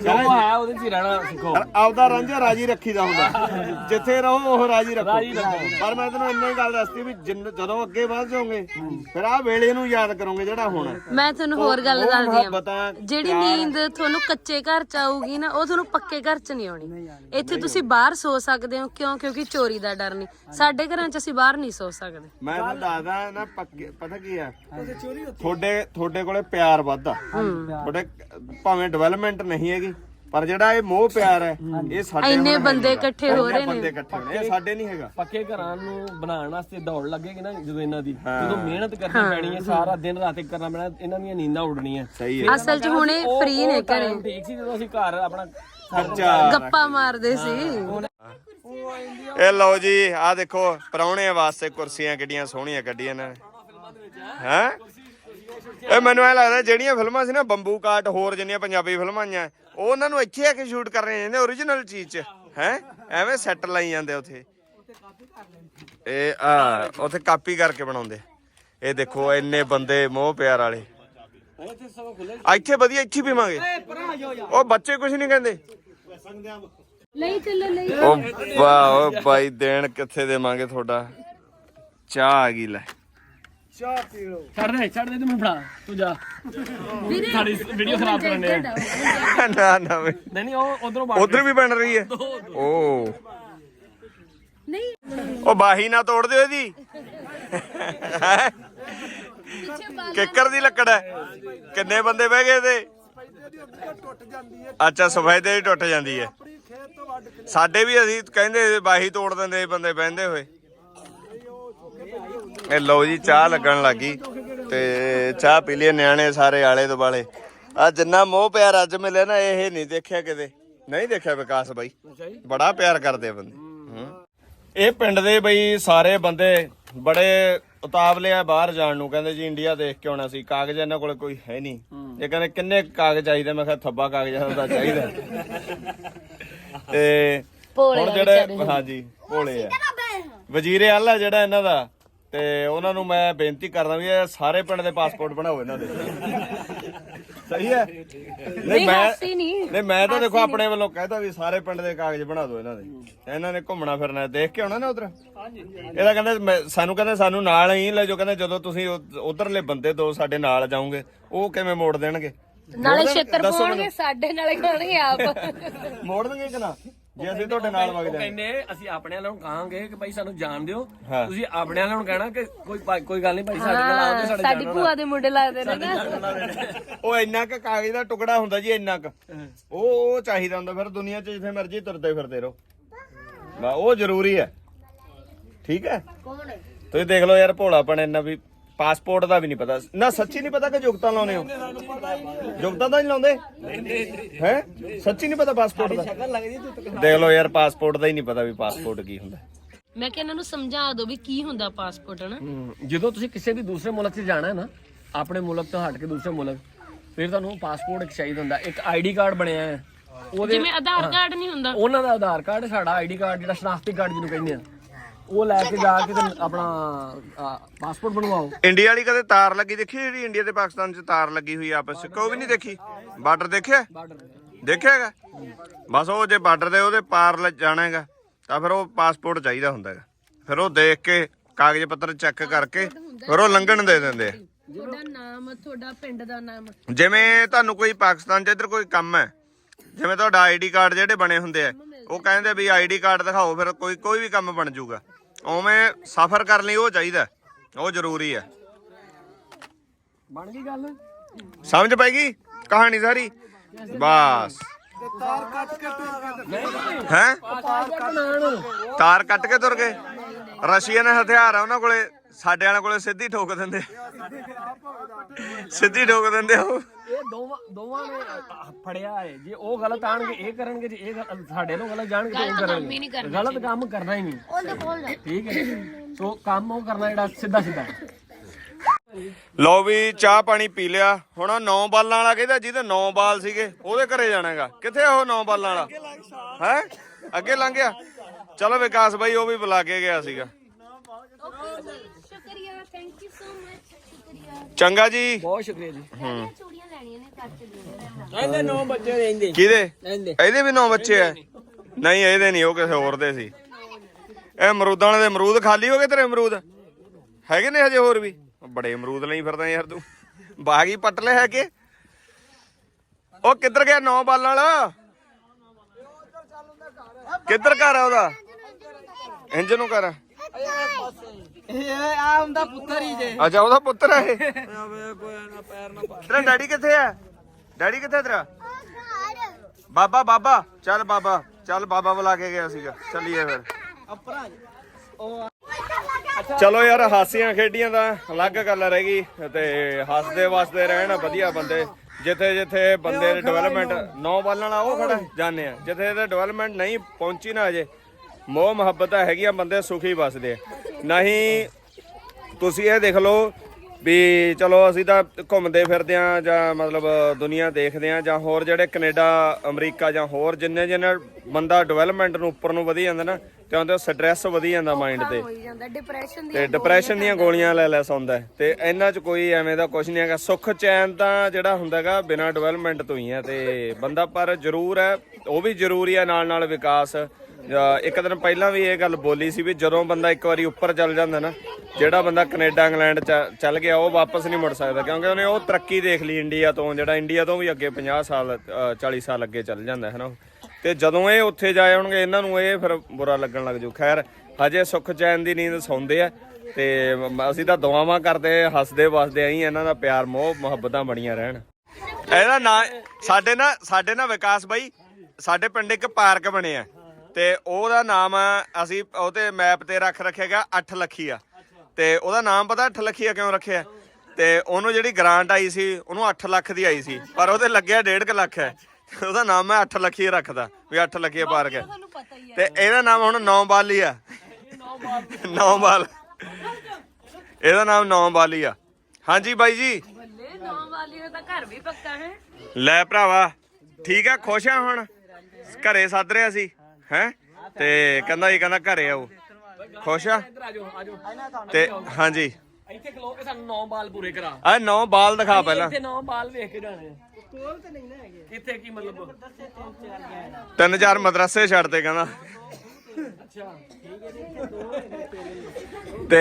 ਜੋ ਹੈ ਉਹਦੇ 'ਚ ਰਹਿਣਾ ਸਿੱਖੋ। ਪਰ ਆਪਦਾ ਰਾਂਝਾ ਰਾਜੀ ਰੱਖੀਦਾ ਹੁੰਦਾ। ਜਿੱਥੇ ਰਹੋ ਉਹ ਰਾਜੀ ਰੱਖੋ। ਪਰ ਮੈਂ ਤੈਨੂੰ ਇੰਨਾ ਹੀ ਗੱਲ ਦੱਸਤੀ ਵੀ ਜਿੰਨ- ਜਦੋਂ ਅੱਗੇ ਵੱਧ ਜਾਓਗੇ ਫਿਰ ਆਹ ਵੇਲੇ ਨੂੰ ਯਾਦ ਕਰੋਗੇ ਜਿਹੜਾ ਹੋਣਾ। ਮੈਂ ਤੁਹਾਨੂੰ ਹੋਰ ਗੱਲ ਦੱਸਦੀ ਆ ਜਿਹੜੀ ਨੀਂਦ ਤੁਹਾਨੂੰ ਕੱਚੇ ਘਰ ਚ ਆਊਗੀ ਨਾ ਉਹ ਤੁਹਾਨੂੰ ਪੱਕੇ ਘਰ ਚ ਨਹੀਂ ਆਉਣੀ। ਇੱਥੇ ਤੁਸੀਂ ਬਾਹਰ ਸੋ ਸਕਦੇ ਹੋ ਕਿਉਂ? ਕਿਉਂਕਿ ਚੋਰੀ ਦਾ ਡਰ ਨਹੀਂ। ਸਾਡੇ ਘਰਾਂ ਚ ਅਸੀਂ ਬਾਹਰ ਨਹੀਂ ਸੋ ਸਕਦੇ। ਮੈਂ ਤੁਹਾਨੂੰ ਦੱਸਦਾ ਨਾ ਪੱਕੇ ਪਤਾ ਕੀ ਆ? ਤੁਹਾਡੇ ਤੁਹਾਡੇ ਕੋਲੇ ਪਿਆਰ ਵੱਧਾ ਤੁਹਾਡੇ ਭਾਵੇਂ ਡਿਵੈਲਪਮੈਂਟ ਨਹੀਂ ਹੈਗੀ ਪਰ ਜਿਹੜਾ ਇਹ ਮੋਹ ਪਿਆਰ ਹੈ ਇਹ ਸਾਡੇ ਇੰਨੇ ਬੰਦੇ। ਇਕੱਠੇ ਹੋ ਰਹੇ ਬੰਦੇ ਨੇ ਇਹ ਸਾਡੇ ਨਹੀਂ ਹੈਗਾ। ਪੱਕੇ ਘਰਾਂ ਨੂੰ ਬਣਾਉਣ ਵਾਸਤੇ ਦੌੜ ਲੱਗੇਗੀ ਨਾ ਜਦੋਂ ਇਹਨਾਂ ਦੀ। ਜਦੋਂ ਮਿਹਨਤ ਕਰਨੀ ਪੈਣੀ ਹੈ ਸਾਰਾ ਦਿਨ ਰਾਤ ਇੱਕ ਕਰਨਾ ਪੈਣਾ ਇਹਨਾਂ ਦੀਆਂ ਨੀਂਦਾਂ ਉੱਡਣੀਆਂ। ਸਹੀ ਹੈ। ਅਸਲ ਚ ਹੁਣੇ ਫ੍ਰੀ ਉਹ ਨੇ ਘਰੇ। ਠੀਕ ਸੀ ਜਦੋਂ ਅਸੀਂ ਘਰ ਆਪਣਾ ਖਰਚਾ ਗੱਪਾਂ ਮਾਰਦੇ ਸੀ। ਇਹ ਲਓ ਜੀ ਆਹ ਦੇਖੋ ਪਰੌਣਿਆਂ ਵਾਸਤੇ ਕੁਰਸੀਆਂ ਕਿੱਡੀਆਂ ਸੋਹਣੀਆਂ ਕੱਢੀਆਂ ਨੇ। ਹੈ? ਇਹ ਮੈਨੂੰ ਐ ਲੱਗਦਾ ਜਿਹੜੀਆਂ ਫਿਲਮਾਂ ਸੀ ਨਾ ਬੰਬੂ ਕਾਟ ਹੋਰ ਜਿੰਨੀਆਂ ਪੰਜਾਬੀ ਫਿਲਮਾਂ ਆਈਆਂ ਉਹ ਉਹਨਾਂ ਨੂੰ ਇੱਥੇ ਆ ਕੇ ਸ਼ੂਟ ਕਰਨੇ ਜਾਂਦੇ ਓਰੀਜਨਲ ਚੀਜ਼ 'ਚ। ਹੈ? ਐਵੇਂ ਸੈੱਟ ਲਾਈ ਜਾਂਦੇ ਉੱਥੇ। ਇਹ ਆ ਉੱਥੇ ਕਾਪੀ ਕਰਕੇ ਬਣਾਉਂਦੇ ਇਹ ਦੇਖੋ ਇੰਨੇ ਬੰਦੇ ਮੋਹ ਪਿਆਰ ਵਾਲੇ। ਇੱਥੇ ਵਧੀਆ ਇੱਥੇ ਪੀਵਾਂਗੇ। ਉਹ ਬੱਚੇ ਕੁਝ ਨਹੀਂ ਕਹਿੰਦੇ। ਲਈ ਚੱਲੋ ਲਈ ਉਹ ਵਾਹ ਓ ਬਾਈ ਦੇਣ ਕਿੱਥੇ ਦੇਵਾਂਗੇ ਤੁਹਾਡਾ? ਚਾਹ ਆ ਗਈ ਲੈ। ਛੱਡ ਦੇ ਛੱਡ ਦੇ ਤੂੰ ਮੈਨੂੰ ਫੜਾ ਤੂੰ ਜਾ। ਸਾਡੀ ਵੀਡੀਓ ਖਰਾਬ ਕਰਨੇ ਆ। ਨਾ ਨਾ ਬਈ। ਨਹੀਂ ਨਹੀਂ ਉਹ ਉਧਰੋਂ ਬਾਹਰ ਉਧਰ ਵੀ ਬਣ ਰਹੀ ਹੈ। ਓ। ਨਹੀਂ। ਉਹ ਬਾਹੀ ਨਾ ਤੋੜ ਦਿਓ ਇਹਦੀ। ਹੈਂ? ਕਿੱਕਰ ਦੀ ਲੱਕੜ ਹੈ। ਕਿੰਨੇ ਬੰਦੇ ਬਹਿ ਗਏ ਤੇ ਟੁੱਟ ਜਾਂਦੀ ਹੈ। ਅੱਛਾ ਸਫੈਦੇ ਦੀ ਟੁੱਟ ਜਾਂਦੀ ਹੈ ਸਾਡੇ ਵੀ ਅਸੀਂ ਕਹਿੰਦੇ ਬਾਹੀ ਤੋੜ ਦਿੰਦੇ ਬੰਦੇ ਬਹਿੰਦੇ ਹੋਏ। ਇਹ ਲਓ ਜੀ ਚਾਹ ਲੱਗਣ ਲੱਗੀ ਤੇ ਚਾਹ ਪੀ ਲਈ ਨਿਆਣੇ ਸਾਰੇ ਆਲੇ ਦੁਆਲੇ। ਆ ਜਿੰਨਾ ਮੋਹ ਪਿਆਰ ਅੱਜ ਮਿਲੇ ਨਾ ਇਹ ਨਹੀਂ ਦੇਖਿਆ ਕਿਤੇ। ਨਹੀਂ ਦੇਖਿਆ ਵਿਕਾਸ ਬਾਈ। ਬੜਾ ਪਿਆਰ ਕਰਦੇ ਆ ਬੰਦੇ। ਇਹ ਪਿੰਡ ਦੇ ਬਈ ਸਾਰੇ ਬੰਦੇ ਬੜੇ ਉਤਾਵਲੇ ਆ ਬਾਹਰ ਜਾਣ ਨੂੰ ਕਹਿੰਦੇ ਜੀ ਇੰਡੀਆ ਦੇਖ ਕੇ ਆਉਣਾ ਸੀ। ਕਾਗਜ਼ ਇਹਨਾਂ ਕੋਲ ਕੋਈ ਹੈ ਨਹੀਂ। ਇਹ ਕਹਿੰਦੇ ਕਿੰਨੇ ਕਾਗਜ਼ ਚਾਹੀਦੇ? ਮੈਂ ਕਿਹਾ ਥੱਬਾ ਕਾਗਜ਼ਾਂ ਦਾ ਚਾਹੀਦਾ ਤੇ ਹੁਣ ਜਿਹੜੇ ਹਾਂਜੀ ਭੋਲੇ ਆ। ਵਜ਼ੀਰੇ ਆਲਾ ਜਿਹੜਾ ਇਹਨਾਂ ਦਾ ਤੇ ਉਹਨਾਂ ਨੂੰ ਮੈਂ ਬੇਨਤੀ ਕਰਦਾ ਵੀ ਇਹ ਸਾਰੇ ਪਿੰਡ ਦੇ ਪਾਸਪੋਰਟ ਬਣਾਓ ਇਹਨਾਂ ਦੇ। ਸਹੀ ਹੈ? ਨਹੀਂ ਮੈਂ ਹਾਸੀ ਨਹੀਂ। ਨਹੀਂ ਮੈਂ ਤਾਂ ਦੇਖੋ ਆਪਣੇ ਵੱਲੋਂ ਕਹਿਦਾ ਵੀ ਸਾਰੇ ਪਿੰਡ ਦੇ ਕਾਗਜ਼ ਬਣਾ ਦਿਓ ਇਹਨਾਂ ਦੇ। ਇਹਨਾਂ ਨੇ ਘੁੰਮਣਾ ਫਿਰਨਾ ਦੇਖ ਕੇ ਆਉਣਾ ਨਾ ਉਧਰ? ਇਹਦਾ ਕਹਿੰਦੇ ਸਾਨੂੰ ਕਹਿੰਦੇ ਸਾਨੂੰ ਨਾਲ ਹੀ ਲੈ ਜੋ ਕਹਿੰਦੇ ਜਦੋਂ ਤੁਸੀਂ ਉਧਰਲੇ ਬੰਦੇ ਦੋ ਸਾਡੇ ਨਾਲ ਜਾਓਗੇ ਉਹ ਕਿਵੇਂ ਮੋੜ ਦੇਣਗੇ? ਨਾਲੇ ਛੇਤਰ ਪਾਉਣਗੇ ਸਾਡੇ ਨਾਲੇ ਖਾਣਗੇ ਆਪ। ਮੋੜ ਦੇਣਗੇ ਕਿ ਨਾ? ਜੇ ਅਸੀਂ ਤੁਹਾਡੇ ਨਾਲ ਵਗ ਉਹ ਜਾਂਦੇ ਕਹਿੰਦੇ ਅਸੀਂ ਆਪਣੇ ਵਾਲਿਆਂ ਨੂੰ ਕਹਾਂਗੇ ਕਿ ਭਾਈ ਸਾਨੂੰ ਜਾਣ ਦਿਓ। ਹਾਂ। ਤੁਸੀਂ ਆਪਣੇ ਵਾਲਿਆਂ ਨੂੰ ਕਹਿਣਾ ਕਿ ਕੋਈ ਕੋਈ ਗੱਲ ਨਹੀਂ ਭਾਈ ਸਾਡੇ ਨਾਲ ਆਓ ਤੇ ਸਾਡੇ ਸਾਡੀ ਜਾਣ ਭੂਆ ਦੇ ਮੁੰਡੇ ਲੱਗਦੇ ਨੇ ਨਾ। ਉਹ ਇੰਨਾ ਕੁ ਕਾਗਜ਼ ਦਾ ਟੁਕੜਾ ਹੁੰਦਾ ਜੀ ਇੰਨਾ ਕੁ। ਉਹ ਉਹ ਚਾਹੀਦਾ ਹੁੰਦਾ ਫਿਰ ਦੁਨੀਆ 'ਚ ਜਿੱਥੇ ਮਰਜ਼ੀ ਤੁਰਦੇ ਫਿਰਦੇ ਰਹੋ। ਬਾ ਉਹ ਜ਼ਰੂਰੀ ਹੈ। ਠੀਕ ਹੈ? ਤੁਸੀਂ ਦੇਖ ਲਓ ਯਾਰ ਭੋਲਾਪਣ ਇੰਨਾ ਵੀ ਪਾਸਪੋਰਟ ਦਾ ਵੀ ਨਹੀਂ ਪਤਾ। ਨਾ ਸੱਚੀ ਨਹੀਂ ਪਤਾ ਕਿ ਜੁਗਤਾ ਲਾਉਨੇ ਹੋ? ਜੁਗਤਾ ਤਾਂ ਨਹੀਂ ਲਾਉਂਦੇ? ਹੈ? ਸੱਚੀ ਨਹੀਂ ਪਤਾ ਪਾਸਪੋਰਟ ਦਾ? ਦੇਖ ਲਓ ਯਾਰ ਪਾਸਪੋਰਟ ਦਾ ਹੀ ਨਹੀਂ ਪਤਾ ਵੀ ਪਾਸਪੋਰਟ ਕੀ ਹੁੰਦਾ। ਮੈਂ ਕਿ ਇਹਨਾਂ ਨੂੰ ਸਮਝਾ ਦਿਓ ਵੀ ਕੀ ਹੁੰਦਾ ਪਾਸਪੋਰਟ ਹਨਾ? ਜਦੋਂ ਤੁਸੀਂ ਕਿਸੇ ਵੀ ਦੂਸਰੇ ਮੁਲਕ 'ਚ ਜਾਣਾ ਹੈ ਨਾ ਆਪਣੇ ਮੁਲਕ ਤੋਂ ਹਟ ਕੇ ਦੂਸਰੇ ਮੁਲਕ ਫਿਰ ਤੁਹਾਨੂੰ ਪਾਸਪੋਰਟ ਇੱਕ ਚਾਹੀਦਾ ਹੁੰਦਾ। ਇੱਕ ਆਈਡੀ ਕਾਰਡ ਬਣਿਆ ਹੈ। ਉਹਦੇ ਜਿਵੇਂ ਆਧਾਰ ਕਾਰਡ ਨਹੀਂ ਹੁੰਦਾ। ਉਹਨਾਂ ਦਾ ਆਧਾਰ ਕਾਰਡ ਸਾਡਾ ਆਈਡੀ ਕਾਰਡ ਜਿਹੜਾ ਸ਼ਨਾਖਤੀ ਕਾਰਡ ਜਿਹਨੂੰ ਕਹਿੰਦੇ ਆ। ਉਹ ਲੈ ਕੇ ਜਾ ਕੇ ਤੇ ਆਪਣਾ ਪਾਸਪੋਰਟ ਬਣਵਾਓ। ਇੰਡੀਆ ਵਾਲੀ ਕਦੇ ਤਾਰ ਲੱਗੀ ਦੇਖੀ ਜਿਹੜੀ ਇੰਡੀਆ ਤੇ ਪਾਕਿਸਤਾਨ 'ਚ ਤਾਰ ਲੱਗੀ ਹੋਈ ਆਪਸ 'ਚ? ਕੋਈ ਵੀ ਨਹੀਂ ਦੇਖੀ। ਬਾਰਡਰ ਦੇਖਿਆ? ਦੇਖਿਆ। ਹੈਗਾ? ਬਸ ਉਹ ਜੇ ਬਾਰਡਰ ਦੇ ਉਹਦੇ ਪਾਰ ਲ- ਜਾਣਾ ਹੈਗਾ ਤਾਂ ਫਿਰ ਉਹ ਪਾਸਪੋਰਟ ਚਾਹੀਦਾ ਹੁੰਦਾ ਹੈਗਾ। ਫਿਰ ਉਹ ਦੇਖ ਕੇ ਕਾਗਜ਼ ਪੱਤਰ ਚੈੱਕ ਕਰਕੇ ਫਿਰ ਉਹ ਲੰਘਣ ਦੇ ਦਿੰਦੇ ਆ। ਤੁਹਾਡਾ ਨਾਮ ਤੁਹਾਡਾ ਪਿੰਡ ਦਾ ਨਾਮ। ਜਿਵੇਂ ਤੁਹਾਨੂੰ ਕੋਈ ਪਾਕਿਸਤਾਨ 'ਚ ਇੱਧਰ ਕੋਈ ਕੰਮ ਹੈ ਜਿਵੇਂ ਤੁਹਾਡਾ ਆਈਡੀ ਕਾਰਡ ਜਿਹੜੇ ਬਣੇ ਹੁੰਦੇ ਆ ਉਹ ਕਹਿੰਦੇ ਵੀ ਆਈਡੀ ਕਾਰਡ ਦਿਖਾਓ ਫਿਰ ਕੋਈ ਕੋਈ ਵੀ ਕੰਮ ਬਣ ਜਾਊਗਾ। ਉਵੇਂ ਸਫ਼ਰ ਕਰਨ ਲਈ ਉਹ ਚਾਹੀਦਾ ਉਹ ਜ਼ਰੂਰੀ ਹੈ ਬਣ ਗਈ ਗੱਲ? ਸਮਝ ਪੈ ਗਈ? ਕਹਾਣੀ ਸਾਰੀ? ਬਸ। ਤਾਰ ਕੱਟ ਕੇ ਟੁਰ ਕੇ ਹੈ? ਤਾਰ ਕੱਟ ਕੇ ਤੁਰ ਗਏ। ਰਸ਼ੀਅਨ ਹਥਿਆਰ ਆ ਉਹਨਾਂ ਕੋਲੇ। ਸਾਡੇ ਵਾਲਿਆਂ ਕੋਲੇ ਸਿੱਧੀ ਠੋਕ ਦਿੰਦੇ ਸਿੱਧੀ ਠੋਕ ਦਿੰਦੇ ਉਹ ਇਹ ਦੋਵਾਂ ਦੋਵਾਂ ਨੇ ਅਹ, ਫੜਿਆ ਹੈ। ਜੇ ਉਹ ਗਲਤ ਆਣਗੇ ਇਹ ਕਰਨਗੇ। ਜੇ ਇਹ ਗਲ- ਸਾਡੇ ਨੂੰ ਗਲਤ ਜਾਣਗੇ ਤੇ ਉਹ ਕਰਨਗੇ। ਗਲਤ ਕੰਮ ਕਰਨਾ ਹੀ ਨਹੀਂ। ਠੀਕ ਹੈ। ਸੋ ਕੰਮ ਉਹ ਕਰਨਾ ਜਿਹੜਾ ਸਿੱਧਾ ਸਿੱਧਾ ਲਓ ਵੀ ਚਾਹ ਪਾਣੀ ਪੀ ਲਿਆ। ਹੁਣ ਉਹ ਨੌ ਬਾਲਾਂ ਵਾਲਾ ਕਹਿੰਦਾ ਜਿਹਦੇ ਨੌ ਬਾਲ ਸੀਗੇ ਉਹਦੇ ਘਰੇ ਜਾਣਾਗਾ। ਕਿੱਥੇ ਆ ਉਹ ਨੌ ਬਾਲਾਂ ਵਾਲਾ? ਹੈ? ਅੱਗੇ ਲੰਘ ਗਿਆ। ਚਲੋ ਵਿਕਾਸ ਬਾਈ ਉਹ ਵੀ ਬੁਲਾ ਕੇ ਗਿਆ ਸੀਗਾ ਸ਼ੁਕਰੀਆ ਥੈਂਕ ਯੂ ਸੋ ਮਚ ਸ਼ੁਕਰੀਆ ਚੰਗਾ ਜੀ। ਬਹੁਤ ਸ਼ੁਕਰੀਆ ਜੀ। ਚੂੜੀਆਂ ਲੈਣੀਆਂ ਨੇ ਕੱਟ ਦੇ ਇਹਦੇ ਨੌ ਬੱਚੇ ਰਹਿੰਦੇ। ਕਿਹਦੇ? ਰਹਿੰਦੇ। ਇਹਦੇ ਵੀ ਨੌ ਬੱਚੇ ਆ? ਨਹੀਂ ਇਹਦੇ ਨਹੀਂ ਉਹ ਕਿਸੇ ਹੋਰ ਦੇ ਸੀ। ਇਹ ਅਮਰੂਦਾਂ ਵਾਲੇ ਦੇ ਅਮਰੂਦ ਖਾਲੀ ਹੋ ਗਏ ਤੇਰੇ ਅਮਰੂਦ? ਹੈਗੇ ਨੇ ਹਜੇ ਹੋਰ ਵੀ? ਬੜੇ ਅਮਰੂਦ ਲਈ ਫਿਰਦਾ ਯਾਰ ਤੂੰ। ਬਾਗ ਹੀ ਪੱਟ ਲੈ ਹੈਗੇ ਉਹ ਕਿੱਧਰ ਗਿਆ ਨੌ ਬਾਲਾਂ ਵਾਲਾ? ਕਿੱਧਰ ਘਰ ਆ ਉਹਦਾ? ਇੰਜ ਨੂੰ ਕਰ ਇਹ ਆ ਹੁੰਦਾ ਪੁੱਤਰ ਹੀ ਜੇ। ਅੱਛਾ ਉਹਦਾ ਪੁੱਤਰ ਹੈ ਇਹ। ਤੇਰਾ ਡੈਡੀ ਕਿੱਥੇ ਆ? ਡੈਡੀ ਕਿੱਥੇ ਤੇਰਾ? ਬਾਬਾ ਬਾਬਾ ਚੱਲ ਬਾਬਾ ਚੱਲ ਬਾਬਾ ਬੁਲਾ ਕੇ ਗਿਆ ਸੀਗਾ। ਚੱਲੀਏ ਫਿਰ। ਚਲੋ ਯਾਰ ਹਾਸੀਆਂ ਖੇਡੀਆਂ ਦਾ ਅਲੱਗ ਗੱਲ ਰਹਿ ਗਈ ਤੇ ਹੱਸਦੇ ਵਸਦੇ ਰਹਿਣ ਵਧੀਆ ਬੰਦੇ। ਜਿੱਥੇ ਜਿੱਥੇ ਬੰਦੇ ਦੀ ਡਿਵੈਲਪਮੈਂਟ ਨੌ ਬਾਲਣ ਵਾਲਾ ਉਹ ਖੜਾ ਜਾਣੇ ਆ। ਜਿੱਥੇ ਇਹਦੇ ਡਿਵੈਲਪਮੈਂਟ ਨਹੀਂ ਪਹੁੰਚੀ ਨਾ ਅਜੇ ਮੋਹ ਮੁਹੱਬਤ ਹੈਗੀਆਂ ਬੰਦੇ ਸੁਖੀ ਵਸਦੇ ਆ। ਨਹੀਂ ਤੁਸੀਂ ਇਹ ਦੇਖ ਲਓ ਵੀ ਚਲੋ ਅਸੀਂ ਤਾਂ ਘੁੰਮਦੇ ਫਿਰਦੇ ਆ ਜਾਂ ਮਤਲਬ ਦੁਨੀਆ ਦੇਖਦੇ ਆ ਜਾਂ ਹੋਰ ਜਿਹੜੇ ਕੈਨੇਡਾ ਅਮਰੀਕਾ ਜਾਂ ਹੋਰ ਜਿੰਨੇ ਜਿੰਨੇ ਬੰਦਾ ਡਿਵੈਲਪਮੈਂਟ ਨੂੰ ਉੱਪਰ ਨੂੰ ਵਧੀ ਜਾਂਦਾ ਨਾ ਤੇ ਉਹਦੇ ਸਟ੍ਰੈਸ ਵਧੀ ਜਾਂਦਾ ਮਾਈਂਡ ਤੇ। ਤੇ ਡਿਪਰੈਸ਼ਨ ਦੀਆਂ ਗੋਲੀਆਂ ਲੈ ਲੈ ਸੌਂਦਾ ਤੇ ਇਹਨਾਂ 'ਚ ਕੋਈ ਐਵੇਂ ਦਾ ਕੁਝ ਨਹੀਂ ਹੈਗਾ। ਸੁੱਖ ਚੈਨ ਤਾਂ ਜਿਹੜਾ ਹੁੰਦਾਗਾ ਬਿਨਾਂ ਡਿਵੈਲਪਮੈਂਟ ਤੋਂ ਹੀ ਹੈ ਤੇ ਬੰਦਾ ਪਰ ਜ਼ਰੂਰ ਹੈ ਉਹ ਵੀ ਜ਼ਰੂਰੀ ਹੈ ਨਾਲ ਨਾਲ ਵਿਕਾਸ। ਇੱਕ ਦਿਨ ਪਹਿਲਾਂ ਵੀ ਇਹ ਗੱਲ ਬੋਲੀ ਸੀ ਵੀ ਜਦੋਂ ਬੰਦਾ ਇੱਕ ਵਾਰੀ ਉੱਪਰ ਚੱਲ ਜਾਂਦਾ ਨਾ ਜਿਹੜਾ ਬੰਦਾ ਕੈਨੇਡਾ ਇੰਗਲੈਂਡ ਚ ਚੱਲ ਗਿਆ ਉਹ ਵਾਪਸ ਨਹੀਂ ਮੁੜ ਸਕਦਾ ਕਿਉਂਕਿ ਉਹਨੇ ਉਹ ਤਰੱਕੀ ਦੇਖ ਲਈ ਇੰਡੀਆ ਤੋਂ ਜਿਹੜਾ ਇੰਡੀਆ ਤੋਂ ਵੀ ਅੱਗੇ 50 ਸਾਲ ਅ, 40 ਸਾਲ ਅੱਗੇ ਚੱਲ ਜਾਂਦਾ ਹੈ ਨਾ ਤੇ ਜਦੋਂ ਇਹ ਉੱਥੇ ਜਾਏ ਹੋਣਗੇ ਇਹਨਾਂ ਨੂੰ ਇਹ ਫਿਰ ਬੁਰਾ ਲੱਗਣ ਲੱਗ ਜੂ ਖੈਰ ਹਜੇ ਸੁੱਖ ਚੈਨ ਦੀ ਨੀਂਦ ਸੌਂਦੇ ਆ ਤੇ ਅਸੀਂ ਤਾਂ ਦੁਆਵਾਂ ਕਰਦੇ ਹੱਸਦੇ ਵਸਦੇ ਆਂ ਇਹਨਾਂ ਦਾ ਪਿਆਰ ਮੋਹ ਮੁਹੱਬਤਾਂ ਬਣੀਆਂ ਰਹਿਣ। ਇਹਦਾ ਨਾਂ ਸਾਡੇ ਨਾ ਸਾਡੇ ਨਾ ਵਿਕਾਸ ਬਾਈ ਸਾਡੇ ਪਿੰਡ ਇੱਕ ਪਾਰਕ ਬਣਿਆ ਤੇ ਉਹਦਾ ਨਾਮ ਅਸੀਂ ਉਹ ਤੇ ਮੈਪ ਤੇ ਰੱਖ ਰੱਖਿਆਗਾ 8 ਲੱਖੀਆ ਤੇ ਉਹਦਾ ਨਾਮ ਪਤਾ 8 ਲੱਖੀਆ ਕਿਉਂ ਰੱਖਿਆ? ਤੇ ਉਹਨੂੰ ਜਿਹੜੀ ਗ੍ਰਾਂਟ ਆਈ ਸੀ ਉਹਨੂੰ 8 ਲੱਖ ਦੀ ਆਈ ਸੀ ਪਰ ਉਹਦੇ ਲੱਗਿਆ 1.5 ਲੱਖ ਹੈ। ਉਹਦਾ ਨਾਮ ਮੈਂ 8 ਲੱਖੀਆ ਰੱਖਦਾ ਵੀ 8 ਲੱਖੀਆ ਪਾਰਕ ਹੈ। ਤੇ ਇਹਦਾ ਨਾਮ ਹੁਣ 9 ਬਾਲੀ ਆ। 9 ਬਾਲ। ਇਹਦਾ ਨਾਮ 9 ਬਾਲੀ ਆ। ਹਾਂਜੀ ਬਾਈ ਜੀ। ਬੱਲੇ ਨੌ ਵਾਲੀ ਦਾ ਤਾਂ ਘਰ ਵੀ ਪੱਕਾ ਹੈ। ਲੈ ਭਰਾਵਾ ਠੀਕ ਆ ਖੁਸ਼ ਆ ਹੁਣ? ਘਰੇ ਸੱਦ ਰਿਆ ਸੀ ਹੈ? ਤੇ ਕਹਿੰਦਾ ਜੀ ਕਹਿੰਦਾ ਘਰੇ ਆਓ। ਖੁਸ਼ ਆ? ਤੇ ਹਾਂਜੀ। ਇੱਥੇ ਖਲੋ ਕੇ ਸਾਨੂੰ ਨੌ ਬਾਲ ਪੂਰੇ ਕਰਾ। ਆ ਨੌ ਬਾਲ ਦਿਖਾ ਪਹਿਲਾਂ। ਇੱਥੇ ਨੌ ਬਾਲ ਵੇਖ ਕੇ ਜਾਣੇ ਕੋਲ ਤੇ ਨਹੀਂ ਨਾ ਹੈਗੇ। ਕਿੱਥੇ ਕੀ ਮਤਲਬ? ਤਿੰਨ ਚਾਰ ਮਦਰਸੇ ਛੱਡਦੇ ਕਹਿੰਦਾ। ਤੇ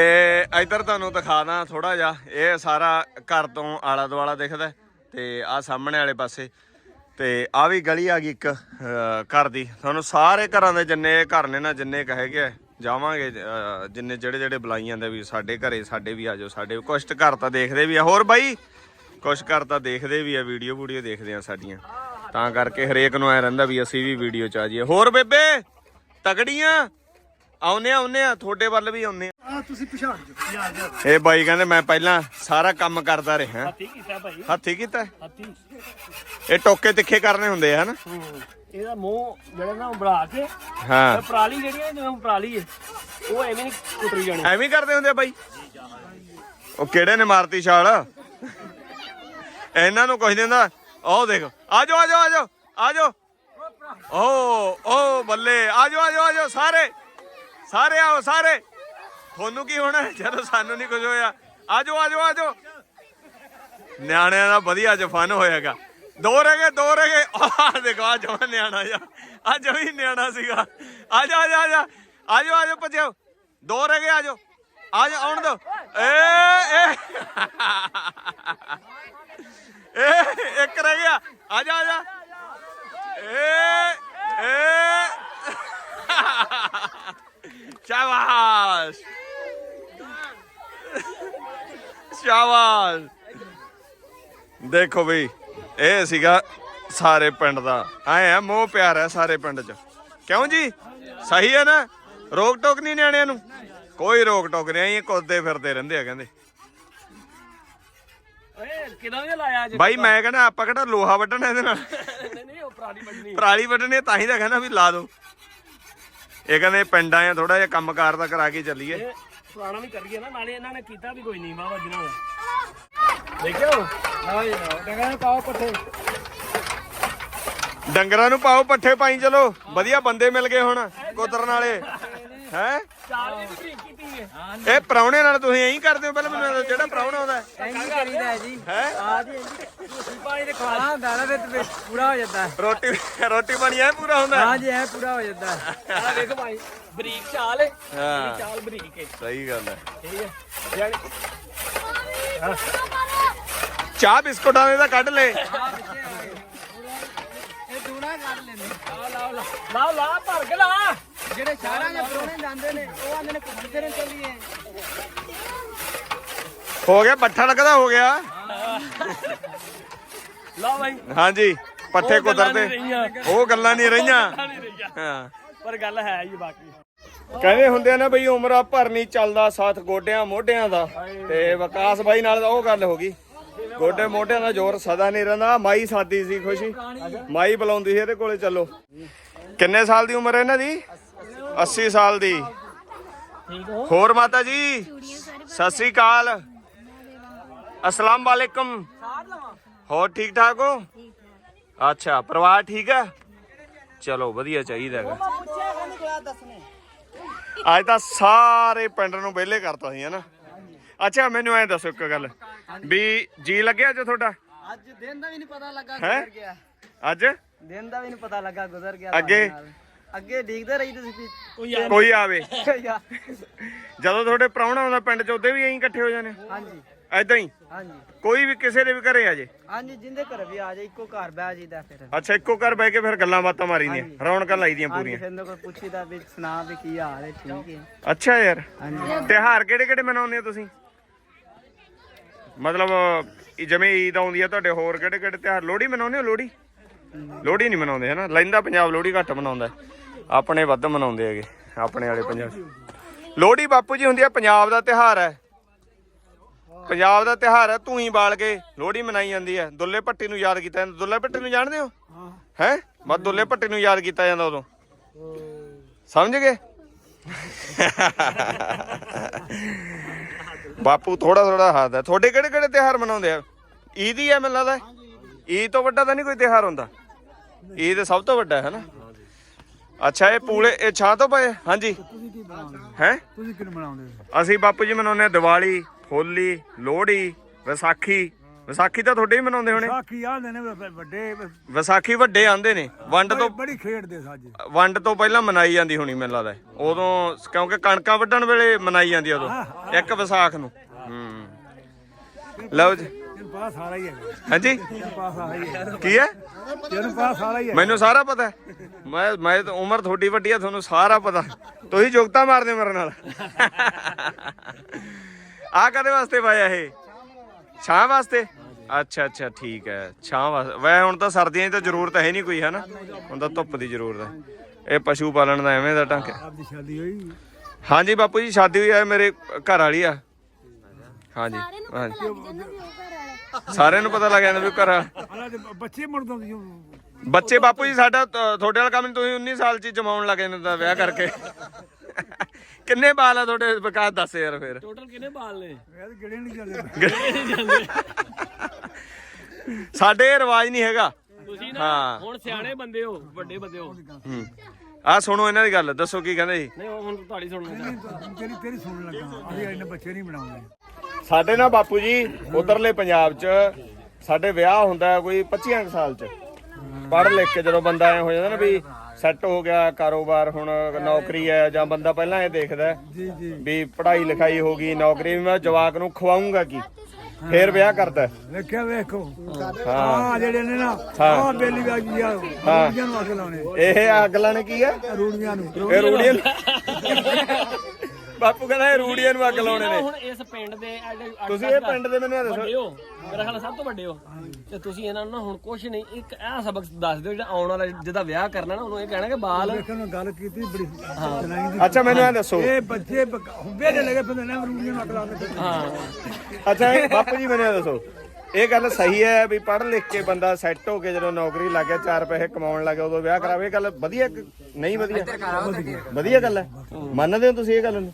ਇਧਰ ਤੁਹਾਨੂੰ ਦਿਖਾਦਾ ਥੋੜਾ ਜਿਹਾ। ਇਹ ਸਾਰਾ ਘਰ ਤੋਂ ਆਲਾ ਦੁਆਲਾ ਦਿਖਦਾ ਤੇ ਆ ਸਾਹਮਣੇ ਵਾਲੇ ਪਾਸੇ। ਤੇ ਆ ਵੀ ਗਲੀ ਆ ਗਈ ਇੱਕ ਘਰ ਦੀ। ਤੁਹਾਨੂੰ ਸਾਰੇ ਘਰਾਂ ਦੇ ਜਿੰਨੇ ਘਰ ਨੇ ਨਾ ਜਿੰਨੇ ਕਹੇਗੇ ਆ, ਜਾਵਾਂਗੇ ਜਿੰਨੇ ਜਿਹੜੇ ਜਿਹੜੇ ਬੁਲਾਈ ਜਾਂਦੇ ਵੀ ਸਾਡੇ ਘਰੇ ਸਾਡੇ ਵੀ ਆ ਜਾਓ ਸਾਡੇ ਵੀ। ਕੁਛ ਘਰ ਤਾਂ ਦੇਖਦੇ ਵੀ ਆ। ਹੋਰ ਬਾਈ ਕੁਛ ਘਰ ਤਾਂ ਦੇਖਦੇ ਵੀ ਆ ਵੀਡੀਓ ਵੀਡੀਓ ਦੇਖਦੇ ਆ ਸਾਡੀਆਂ। ਤਾਂ ਕਰਕੇ ਹਰੇਕ ਨੂੰ ਐ ਰਹਿੰਦਾ ਵੀ ਅਸੀਂ ਵੀ ਵੀਡੀਓ ਚ ਆ ਜਾਈਏ। ਹੋਰ ਬੇਬੇ ਤਗੜੀਆਂ? ਆਉਨੇ ਆਉਨੇ ਆ ਤੁਹਾਡੇ ਵੱਲ ਵੀ ਆਉਨੇ ਆ। ਆ ਤੁਸੀਂ ਪਛਾਣ ਜੋ। ਇਹ ਬਾਈ ਕਹਿੰਦੇ ਮੈਂ ਪਹਿਲਾਂ ਸਾਰਾ ਕੰਮ ਕਰਦਾ ਰਿਹਾ। ਹੱਥੀ ਕੀਤਾ ਭਾਈ। ਹੱਥੀ ਕੀਤਾ? ਹੱਥੀ। ਇਹ ਟੋਕੇ ਤਿੱਖੇ ਕਰਨੇ ਹੁੰਦੇ ਆ ਹਨਾ? ਇਹਦਾ ਮੂੰਹ ਜਿਹੜਾ ਨਾ ਉਹ ਬਣਾ ਕੇ ਹਾਂ। ਪਰਾਲੀ ਜਿਹੜੀ ਹੈ ਜਿਵੇਂ ਪਰਾਲੀ ਹੈ ਉਹ ਐਵੇਂ ਨਹੀਂ ਕੁੱਟਰੀ ਜਾਣੀ। ਐਵੇਂ ਹੀ ਕਰਦੇ ਹੁੰਦੇ ਆ ਬਾਈ? ਉਹ ਕਿਹੜੇ ਨੇ ਮਾਰਤੀ ਛਾਲ? ਇਹਨਾਂ ਨੂੰ ਕੁਝ ਦਿੰਦਾ ਆਹ ਦੇਖ ਆਜੋ ਆਜੋ ਆਜੋ ਆਜੋ ਓ ਓ ਬੱਲੇ ਆਜੋ ਆਜੋ ਆਜੋ ਸਾਰੇ। ਸਾਰੇ ਆਓ, ਸਾਰੇ। ਤੁਹਾਨੂੰ ਕੀ ਹੋਣਾ? ਜਦੋਂ ਸਾਨੂੰ ਨਹੀਂ ਕੁਝ ਹੋਇਆ। ਆਜੋ ਆਜੋ ਆਜੋ। ਨਿਆਣਿਆਂ ਦਾ ਵਧੀਆ ਅੱਜ ਫਨ ਹੋਏਗਾ ਦੋ ਰਹਿ ਗਏ, ਦੋ ਰਹਿ ਗਏ। ਆਹ, ਦੇਖੋ ਆ ਜਮਾ ਨਿਆਣਾ ਜਾ ਆ ਜਮੀ ਨਿਆਣਾ ਸੀਗਾ। ਆ ਜਾ ਆ ਜਾ ਆ ਜਾ ਆਜੋ ਆਜੋ ਭੱਜੋ ਦੋ ਰਹਿ ਗਏ, ਆਜੋ। ਆ ਜਾ ਆਉਣ ਦੋ। ਏ ਏ। ਏ ਇੱਕ ਰਹਿ ਗਿਆ ਆ ਜਾ ਆ ਜਾ ਏ ਏ ਸ਼ਾਬਾਸ਼ ਸ਼ਾਬਾਸ਼ ਦੇਖੋ ਬਈ ਇਹ ਸੀਗਾ ਸਾਰੇ ਪਿੰਡ ਦਾ। ਐ ਆ ਮੋਹ ਪਿਆਰ ਹੈ ਸਾਰੇ ਪਿੰਡ 'ਚ। ਕਿਉਂ ਜੀ? ਸਹੀ ਹੈ ਨਾ? ਰੋਕ ਟੋਕ ਨਹੀਂ ਨਿਆਣਿਆਂ ਨੂੰ? ਕੋਈ ਰੋਕ ਟੋਕ ਨਹੀਂ ਇਹ ਕੁੱਦਦੇ ਫਿਰਦੇ ਰਹਿੰਦੇ ਆ ਕਹਿੰਦੇ। ਓਏ ਕਿਦਾਂ ਵੀ ਲਾਇਆ ਅੱਜ? ਬਾਈ ਮੈਂ ਕਹਿੰਦਾ ਆਪਾਂ ਕਿਹੜਾ ਲੋਹਾ ਵੱਢਣਾ ਇਹਦੇ ਨਾਲ? ਨਹੀਂ ਨਹੀਂ ਉਹ ਪਰਾਲੀ ਵੱਢਣੀ ਪਰਾਲੀ ਵੱਢਣੀ ਆ, ਤਾਂ ਹੀ ਤਾਂ ਕਹਿੰਦਾ ਵੀ ਲਾ ਦੋ। ਇਹ ਕਹਿੰਦੇ ਪਿੰਡਾਂ ਆ ਥੋੜਾ ਜਿਹਾ ਕੰਮਕਾਰ ਦਾ ਕਰਾ ਕੇ ਚੱਲੀਏ। ਇਹ ਪੁਰਾਣਾ ਵੀ ਕਰੀਏ ਨਾ ਨਾਲੇ ਇਹਨਾਂ ਨੇ ਕੀਤਾ ਵੀ ਕੋਈ ਨਹੀਂ ਵਾਹ ਵੱਜਣਾ ਹੋਇਆ ਦੇਖਿਓ। ਜੀ ਡੰਗਰਾਂ ਨੂੰ ਪਾਓ ਪੱਠੇ। ਡੰਗਰਾਂ ਨੂੰ ਪਾਓ ਪੱਠੇ ਪਾਈ ਚਲੋ। ਵਧੀਆ ਬੰਦੇ ਮਿਲ ਗਏ ਹੁਣ ਕੁਤਰਨ ਵਾਲੇ। ਹੈ? ਚਾਰ ਵੀ ਬਰੀਕ ਕੀਤੀ ਹੈ ਇਹ ਪ੍ਰਾਹੁਣੇ ਨਾਲ ਤੁਸੀਂ ਐਂ ਕਰਦੇ ਹੋ ਪਹਿਲਾਂ ਮੈਨੂੰ ਜਿਹੜਾ ਪ੍ਰਾਹੁਣਾ ਆਉਂਦਾ ਇੰਨੀ ਕਰੀਦਾ ਹੈ ਜੀ। ਹੈ? ਆ ਜੀ ਪਾਣੀ ਦੇ ਖਾਣਾ ਹੁੰਦਾ ਨਾ ਫਿਰ ਤੇ ਪੂਰਾ ਹੋ ਜਾਂਦਾ ਹੈ। ਰੋਟੀ ਰੋਟੀ ਪਾਣੀ ਐ ਪੂਰਾ ਹੁੰਦਾ ਹਾਂ? ਜੀ ਇਹ ਪੂਰਾ ਹੋ ਜਾਂਦਾ ਹੈ। ਆ ਵੇਖ ਭਾਈ ਬਰੀਕ ਚਾਲ ਹੈ। ਹਾਂ। ਚਾਲ ਬਰੀਕ ਹੈ। ਸਹੀ ਗੱਲ ਹੈ। ਠੀਕ ਹੈ। ਯਾਨੀ ਚਾਹ ਬਿਸਕੁਟਾਂ ਦੇ ਤਾਂ ਕੱਢ ਲੈ। ਇਹ ਦੂਣਾ ਕੱਢ ਲੈਂਦੇ ਲਾ ਲਾ ਲਾ ਲਾ ਲਾ ਭਰ ਕੇ ਲਾ ਜਿਹੜੇ ਸ਼ਹਿਰਾਂ ਦੇ ਪਰੋਣੇ ਜਾਂਦੇ ਨੇ ਉਹ ਆਂਦੇ ਨੇ ਘੁੰਮ ਫਿਰਨ ਚੱਲੀਏ। ਹੋ ਗਿਆ ਪੱਠਾ ਲੱਗਦਾ ਹੋ ਗਿਆ। ਲਾ ਭਾਈ ਹਾਂਜੀ ਪੱਠੇ ਰਹੀਆਂ। ਉਹ ਗੱਲਾਂ ਨਹੀਂ ਰਹੀਆਂ। ਹਾਂ। ਪਰ ਗੱਲ ਹੈ ਹੀ ਬਾਕੀ। ਕਹਿੰਦੇ ਹੁੰਦੇ ਆ ਨਾ ਬਈ ਉਮਰਾਂ ਭਰ ਨਹੀਂ ਚੱਲਦਾ, ਸਾਥ ਗੋਡਿਆਂ ਮੋਢਿਆਂ ਦਾ। ਤੇ ਵਿਕਾਸ ਬਾਈ ਨਾਲ ਤਾਂ ਉਹ ਗੱਲ ਹੋ ਗਈ। ਗੋਡੇ ਮੋਢਿਆਂ ਦਾ ਜ਼ੋਰ ਸਦਾ ਨਹੀਂ ਰਹਿੰਦਾ। ਮਾਈ ਸਾਦੀ ਸੀ, ਖੁਸ਼ੀ। ਮਾਈ ਬੁਲਾਉਂਦੀ ਸੀ ਇਹਦੇ ਕੋਲੇ, ਚੱਲੋ। ਕਿੰਨੇ ਸਾਲ ਦੀ ਉਮਰ ਹੈ ਇਹਨਾਂ ਦੀ? 80 ਸਾਲ ਦੀ। ਹੋਰ ਮਾਤਾ ਜੀ, ਸਤਿ ਸ੍ਰੀ ਅਕਾਲ। ਅਸਲਾਮ ਵਾਲੇਕਮ ਹੋਰ ਠੀਕ ਠਾਕ ਹੋ? ਅੱਛਾ, ਪਰਿਵਾਰ ਠੀਕ ਹੈ? ਚਲੋ, ਵਧੀਆ ਚਾਹੀਦਾ ਹੈਗਾ। ਅੱਜ ਤਾਂ ਸਾਰੇ ਪਿੰਡ ਨੂੰ ਵਿਹਲੇ ਕਰਤਾ ਸੀ ਹਨਾ? ਅੱਛਾ ਮੈਨੂੰ ਐ ਦੱਸੋ ਇੱਕ ਗੱਲ। ਵੀ ਜੀ ਲੱਗਿਆ ਅੱਜ ਤੁਹਾਡਾ? ਅੱਜ ਦਿਨ ਦਾ ਵੀ ਨਹੀਂ ਪਤਾ ਲੱਗਾ? ਗੁਜ਼ਰ ਗਿਆ। ਅੱਜ? ਦਿਨ ਦਾ ਵੀ ਨਹੀਂ ਪਤਾ ਲੱਗਾ ਗੁਜ਼ਰ ਗਿਆ ਅੱਗੇ? ਅੱਗੇ ਦੇਖਦੇ ਰਹੀ ਤੁਸੀਂ ਵੀ। ਕੋਈ ਆਵੇ। ਜਦੋਂ ਤੁਹਾਡੇ ਪ੍ਰਾਹੁਣਾ ਆਉਂਦਾ ਪਿੰਡ ਚ ਉਹਦੇ ਵੀ ਐਂ ਇਕੱਠੇ ਹੋ ਜਾਣੇ ਹਾਂਜੀ। ਐਦਾਂ ਹੀ? ਹਾਂਜੀ। ਕੋਈ ਵੀ ਕਿਸੇ ਦੇ ਵੀ ਘਰੇ ਆ ਜੇ? ਹਾਂਜੀ ਜਿੰਦੇ ਘਰ ਵੀ ਆ ਜਾ ਇੱਕੋ ਘਰ ਬਹਿ ਜੀਦਾ ਫਿਰ। ਅੱਛਾ ਇੱਕੋ ਘਰ ਬਹਿ ਕੇ ਫਿਰ ਗੱਲਾਂ ਬਾਤਾਂ ਮਾਰੀਦੀਆਂ। ਰੌਣਕਾਂ ਲਾਈਦੀਆਂ ਹਾਂਜੀ ਪੂਰੀਆਂ। ਫਿਰ ਮੇਰੇ ਕੋਲ ਪੁੱਛੀਦਾ ਵੀ ਸੁਣਾ ਵੀ ਕੀ ਹਾਲ ਹੈ ਠੀਕ ਹੈ। ਅੱਛਾ ਯਾਰ ਹਾਂਜੀ। ਤਿਉਹਾਰ ਕਿਹੜੇ ਕਿਹੜੇ ਮਨਾਉਂਦੇ ਹੋ ਤੁਸੀਂ? ਮਤਲਬ ਇਹ ਜਿਵੇਂ ਈਦ ਆਉਂਦੀ ਆ ਤੁਹਾਡੇ ਹੋਰ ਕਿਹੜੇ ਕਿਹੜੇ ਤਿਉਹਾਰ? ਲੋਹੜੀ ਮਨਾਉਂਦੇ ਹੋ ਲੋਹੜੀ? ਲੋਹੜੀ ਨਹੀਂ ਮਨਾਉਂਦੇ ਹਨਾ? ਲੈਂਦਾ ਪੰਜਾਬ ਲੋਹੜੀ ਘੱਟ ਮਨਾਉਂਦਾ ਹੈ। ਆਪਣੇ ਵੱਧ ਮਨਾਉਂਦੇ ਹੈਗੇ ਆਪਣੇ ਵਾਲੇ ਪੰਜਾਬ। ਲੋਹੜੀ ਬਾਪੂ ਜੀ ਹੁੰਦੀ ਆ ਪੰਜਾਬ ਦਾ ਤਿਉਹਾਰ ਹੈ। ਪੰਜਾਬ ਦਾ ਤਿਉਹਾਰ ਹੈ ਤੂੰ ਹੀ ਬਾਲ ਕੇ ਲੋਹੜੀ ਮਨਾਈ ਜਾਂਦੀ ਹੈ ਦੁੱਲੇ ਭੱਟੀ ਨੂੰ ਯਾਦ ਕੀਤਾ ਜਾਂਦਾ। ਦੁੱਲੇ ਭੱਟੀ ਨੂੰ ਜਾਣਦੇ ਹੋ? ਹੈ। ਬਸ ਦੁੱਲੇ ਭੱਟੀ ਨੂੰ ਯਾਦ ਕੀਤਾ ਜਾਂਦਾ ਉਦੋਂ। ਸਮਝ ਗਏ? ਬਾਪੂ ਥੋੜਾ ਥੋੜਾ ਹੱਸਦਾ ਤੁਹਾਡੇ ਕਿਹੜੇ ਕਿਹੜੇ ਤਿਉਹਾਰ ਮਨਾਉਂਦੇ ਆ? ਈਦ ਹੀ ਹੈ ਮੈਨੂੰ ਲੱਗਦਾ ਈਦ ਤੋਂ ਵੱਡਾ ਤਾਂ ਨਹੀਂ ਕੋਈ ਤਿਉਹਾਰ ਹੁੰਦਾ? ਈਦ ਸਭ ਤੋਂ ਵੱਡਾ ਹੈ ਨਾ? ਅੱਛਾ ਇਹ ਪੂਲੇ ਇਹ ਛਾਂ ਤੋਂ ਪਏ? ਹਾਂਜੀ। ਹੈ? ਤੁਸੀਂ ਕਿਨ ਬਣਾਉਂਦੇ ਅਸੀਂ ਬਾਪੂ ਜੀ ਮਨਾਉਂਦੇ ਆ ਦੀਵਾਲੀ ਹੋਲੀ ਲੋਹੜੀ ਵਿਸਾਖੀ। ਵਿਸਾਖੀ ਤਾਂ ਤੁਹਾਡੇ ਹੀ ਮਨਾਉਂਦੇ ਹੋਣੇ। ਸਾਖੀ ਆਂਦੇ ਨੇ ਵ- ਵੱਡੇ ਵਿਸਾਖੀ ਵੱਡੇ ਆਂਦੇ ਨੇ। ਵੰਡ ਤੋਂ ਬੜੀ ਖੇਡਦੇ ਸੱਜ ਵੰਡ ਤੋਂ ਪਹਿਲਾਂ ਮਨਾਈ ਜਾਂਦੀ ਹੋਣੀ ਮੈਨੂੰ ਲੱਗਦਾ ਉਦੋਂ ਕਿਉਂਕਿ ਕਣਕਾਂ ਵੱਢਣ ਵੇਲੇ ਮਨਾਈ ਜਾਂਦੀ ਆ ਉਦੋਂ। ਇੱਕ ਵਿਸਾਖ ਨੂੰ। ਹੂੰ। ਲਓ ਜੀ। ਤੈਨੂੰ ਪਤਾ ਸਾਰਾ ਹੀ ਹਾਂਜੀ? ਤੈਨੂੰ ਪਤਾ ਸਾਰਾ ਹੀ ਹੈ ਕੀ ਹੈ? ਤੈਨੂੰ ਪਤਾ ਸਾਰਾ ਹੀ ਹੈ ਮੈਨੂੰ ਸਾਰਾ ਪਤਾ ਹੈ। ਮੈਂ ਮੈਂ ਤਾਂ ਉਮਰ ਤੁਹਾਡੀ ਵੱਡੀ ਆ ਤੁਹਾਨੂੰ ਸਾਰਾ ਪਤਾ। ਤੁਸੀਂ ਜੁਗਤਾ ਮਾਰਦੇ ਮੇਰੇ ਨਾਲ। ਆ ਕਦੇ ਵਾਸਤੇ ਪਾਇਆ ਇਹ? ਛਾਂ ਵਾਸਤੇ? ਅੱਛਾ ਅੱਛਾ ਠੀਕ ਹੈ। ਛਾਂ ਵਾਸਤੇ ਵੈ ਹੁਣ ਤਾਂ ਸਰਦੀਆਂ 'ਚ ਤਾਂ ਜ਼ਰੂਰਤ ਹੈ ਨਹੀਂ ਕੋਈ ਹੈ ਨਾ ਹੁਣ ਤਾਂ ਧੁੱਪ ਦੀ ਜ਼ਰੂਰਤ ਹੈ। ਇਹ ਪਸ਼ੂ ਪਾਲਣ ਦਾ ਐਵੇਂ ਦਾ ਢੰਗ ਹੈ। ਆਪਦੀ ਸ਼ਾਦੀ ਹੋਈ? ਹਾਂਜੀ ਬਾਪੂ ਜੀ ਸ਼ਾਦੀ ਹੋਈ ਹੈ ਮੇਰੇ ਘਰ ਵਾਲੀ ਆ। ਹਾਂਜੀ ਹਾਂਜੀ। ਲੱਗ ਜਾਂਦਾ ਵੀ ਉਹ ਘਰ ਵਾਲਾ ਸਾਰਿਆਂ ਨੂੰ ਪਤਾ ਲੱਗ ਜਾਂਦਾ ਵੀ ਘਰ ਵਾਲਾ। ਬੱਚੇ ਮੁੜਦਾ ਸੀ ਬੱਚੇ ਬਾਪੂ ਜੀ ਸਾਡਾ ਤ- ਤੁਹਾਡੇ ਵਾਲਾ ਕੰਮ ਨੀ, ਤੁਸੀਂ 19 ਸਾਲ ਚ ਹੀ ਜਮਾਉਣ ਲੱਗੇ ਨੇ ਤਾਂ ਵਿਆਹ ਕਰਕੇ। ਕਿੰਨੇ ਬਾਲ ਆ ਤੁਹਾਡੇ? ਵਿਕਾਸ ਦੱਸ ਯਾਰ ਫਿਰ। ਟੋਟਲ ਕਿੰਨੇ ਬਾਲ ਨੇ? ਇਹ ਗਿੜੇ ਨਹੀਂ ਜਾਂਦੇ ਸਾਡੇ ਇਹ ਰਿਵਾਜ ਨਹੀਂ ਹੈਗਾ। ਤੁਸੀਂ ਨਾ ਹਾਂ। ਹੁਣ ਸਿਆਣੇ ਬੰਦੇ ਹੋ ਵੱਡੇ ਬੰਦੇ ਹੋ। ਹੂੰ। ਆ ਸੁਣੋ ਇਹਨਾਂ ਦੀ ਗੱਲ ਦੱਸੋ ਕੀ ਕਹਿੰਦੇ ਜੀ ਨਹੀਂ ਹੁਣ ਤੁਹਾਡੀ ਸੁਣਨਾ ਤੇਰੀ ਤੇਰੀ ਸੁਣਨ ਲੱਗਾ ਅਸੀਂ ਇਹਨੇ ਬੱਚੇ ਨਹੀਂ ਬਣਾਉਂਦੇ। ਸਾਡੇ ਨਾ ਬਾਪੂ ਜੀ ਉਧਰਲੇ ਪੰਜਾਬ ਚ ਸਾਡੇ ਵਿਆਹ ਹੁੰਦਾ ਕੋਈ 25 ਕੁ ਸਾਲ ਚ। ਪੜ੍ਹ ਲਿਖ ਕੇ ਜਦੋਂ ਬੰਦਾ ਐ ਹੋ ਜਾਂਦਾ ਨਾ ਵੀ ਸੈੱਟ ਹੋ ਗਿਆ ਕਾਰੋਬਾਰ ਹੁਣ ਨੌਕਰੀ ਹੈ ਜਾਂ ਬੰਦਾ ਪਹਿਲਾਂ ਇਹ ਦੇਖਦਾ ਹੈ ਜੀ ਜੀ। ਵੀ ਪੜ੍ਹਾਈ ਲਿਖਾਈ ਹੋ ਗਈ ਨੌਕਰੀ ਵੀ ਮੈਂ ਜਵਾਕ ਨੂੰ ਖਵਾਉਂਗਾ ਕੀ? ਫੇਰ ਵਿਆਹ ਕਰਦਾ। ਵੇਖਿਆ ਵੇਖੋ। ਹਾਂ। ਜਿਹੜੇ ਨੇ ਨਾ ਹਾਂ। ਬੇਲੀ ਬਾਜੀ ਆ ਰੂੜੀਆਂ ਨੂੰ ਅੱਗ ਲਾਉਣੇ। ਇਹ ਅਗਲਾ ਨੇ ਕੀ ਹੈ? ਰੂੜੀਆਂ ਨੂੰ। ਇਹ ਰੂੜੀਆਂ ਬਾਪੂ ਕਹਿੰਦਾ ਇਹ ਰੂੜੀਆਂ ਨੂੰ ਅੱਗ ਲਾਉਣੇ ਨੇ ਹੁਣ ਇਸ ਪਿੰਡ ਦੇ ਤੁਸੀਂ ਇਹ ਪਿੰਡ ਦੇ ਮੈਨੂੰ ਇਹ ਦੱਸੋ। ਹੋ। ਮੇਰਾ ਖਿਆਲ ਸਭ ਤੋਂ ਵੱਡੇ ਹੋ। ਤੇ ਤੁਸੀਂ ਇਹਨਾਂ ਨੂੰ ਨਾ ਹੁਣ ਕੁਝ ਨਹੀਂ ਇੱਕ ਇਹ ਸਬਕ ਦੱਸ ਦਿਓ ਜਿਹੜਾ ਆਉਣ ਵਾਲਾ ਜਿਹਦਾ ਵਿਆਹ ਕਰਨਾ ਨਾ ਉਹਨੂੰ ਇਹ ਕਹਿਣਾ ਕਿ ਬਾਲ ਵੇਖਣ ਨੂੰ ਗੱਲ ਕੀਤੀ ਬੜੀ ਚਲਾਈ ਦੀ ਅੱਛਾ ਮੈਨੂੰ ਇਹ ਦੱਸੋ। ਇਹ ਬੱਚੇ ਬਕ- ਹੁੰਬੇ ਦੇ ਲਗੇ ਪੈਂਦੇ ਨੇ ਰੂੜੀਆਂ ਨੂੰ ਅੱਗ ਲਾਉਣੇ ਹਾਂ। ਅੱਛਾ ਇਹ ਬਾਪੂ ਜੀ ਮੈਨੂੰ ਇਹ ਦੱਸੋ। ਇਹ ਗੱਲ ਸਹੀ ਹੈ ਵੀ ਪੜ੍ਹ ਲਿਖ ਕੇ ਬੰਦਾ ਸੈੱਟ ਹੋ ਕੇ ਜਦੋਂ ਨੌਕਰੀ ਲੱਗ ਗਿਆ ਚਾਰ ਪੈਸੇ ਕਮਾਉਣ ਲੱਗ ਗਿਆ ਉਦੋਂ ਵਿਆਹ ਕਰਾਵੇ ਇਹ ਗੱਲ ਵਧੀਆ ਕਿ ਨਹੀਂ ਵਧੀਆ? ਵਧੀਆ ਗੱਲ ਹੈ। ਮੰਨਦੇ ਹੋ ਤੁਸੀਂ ਇਹ ਗੱਲ ਨੂੰ?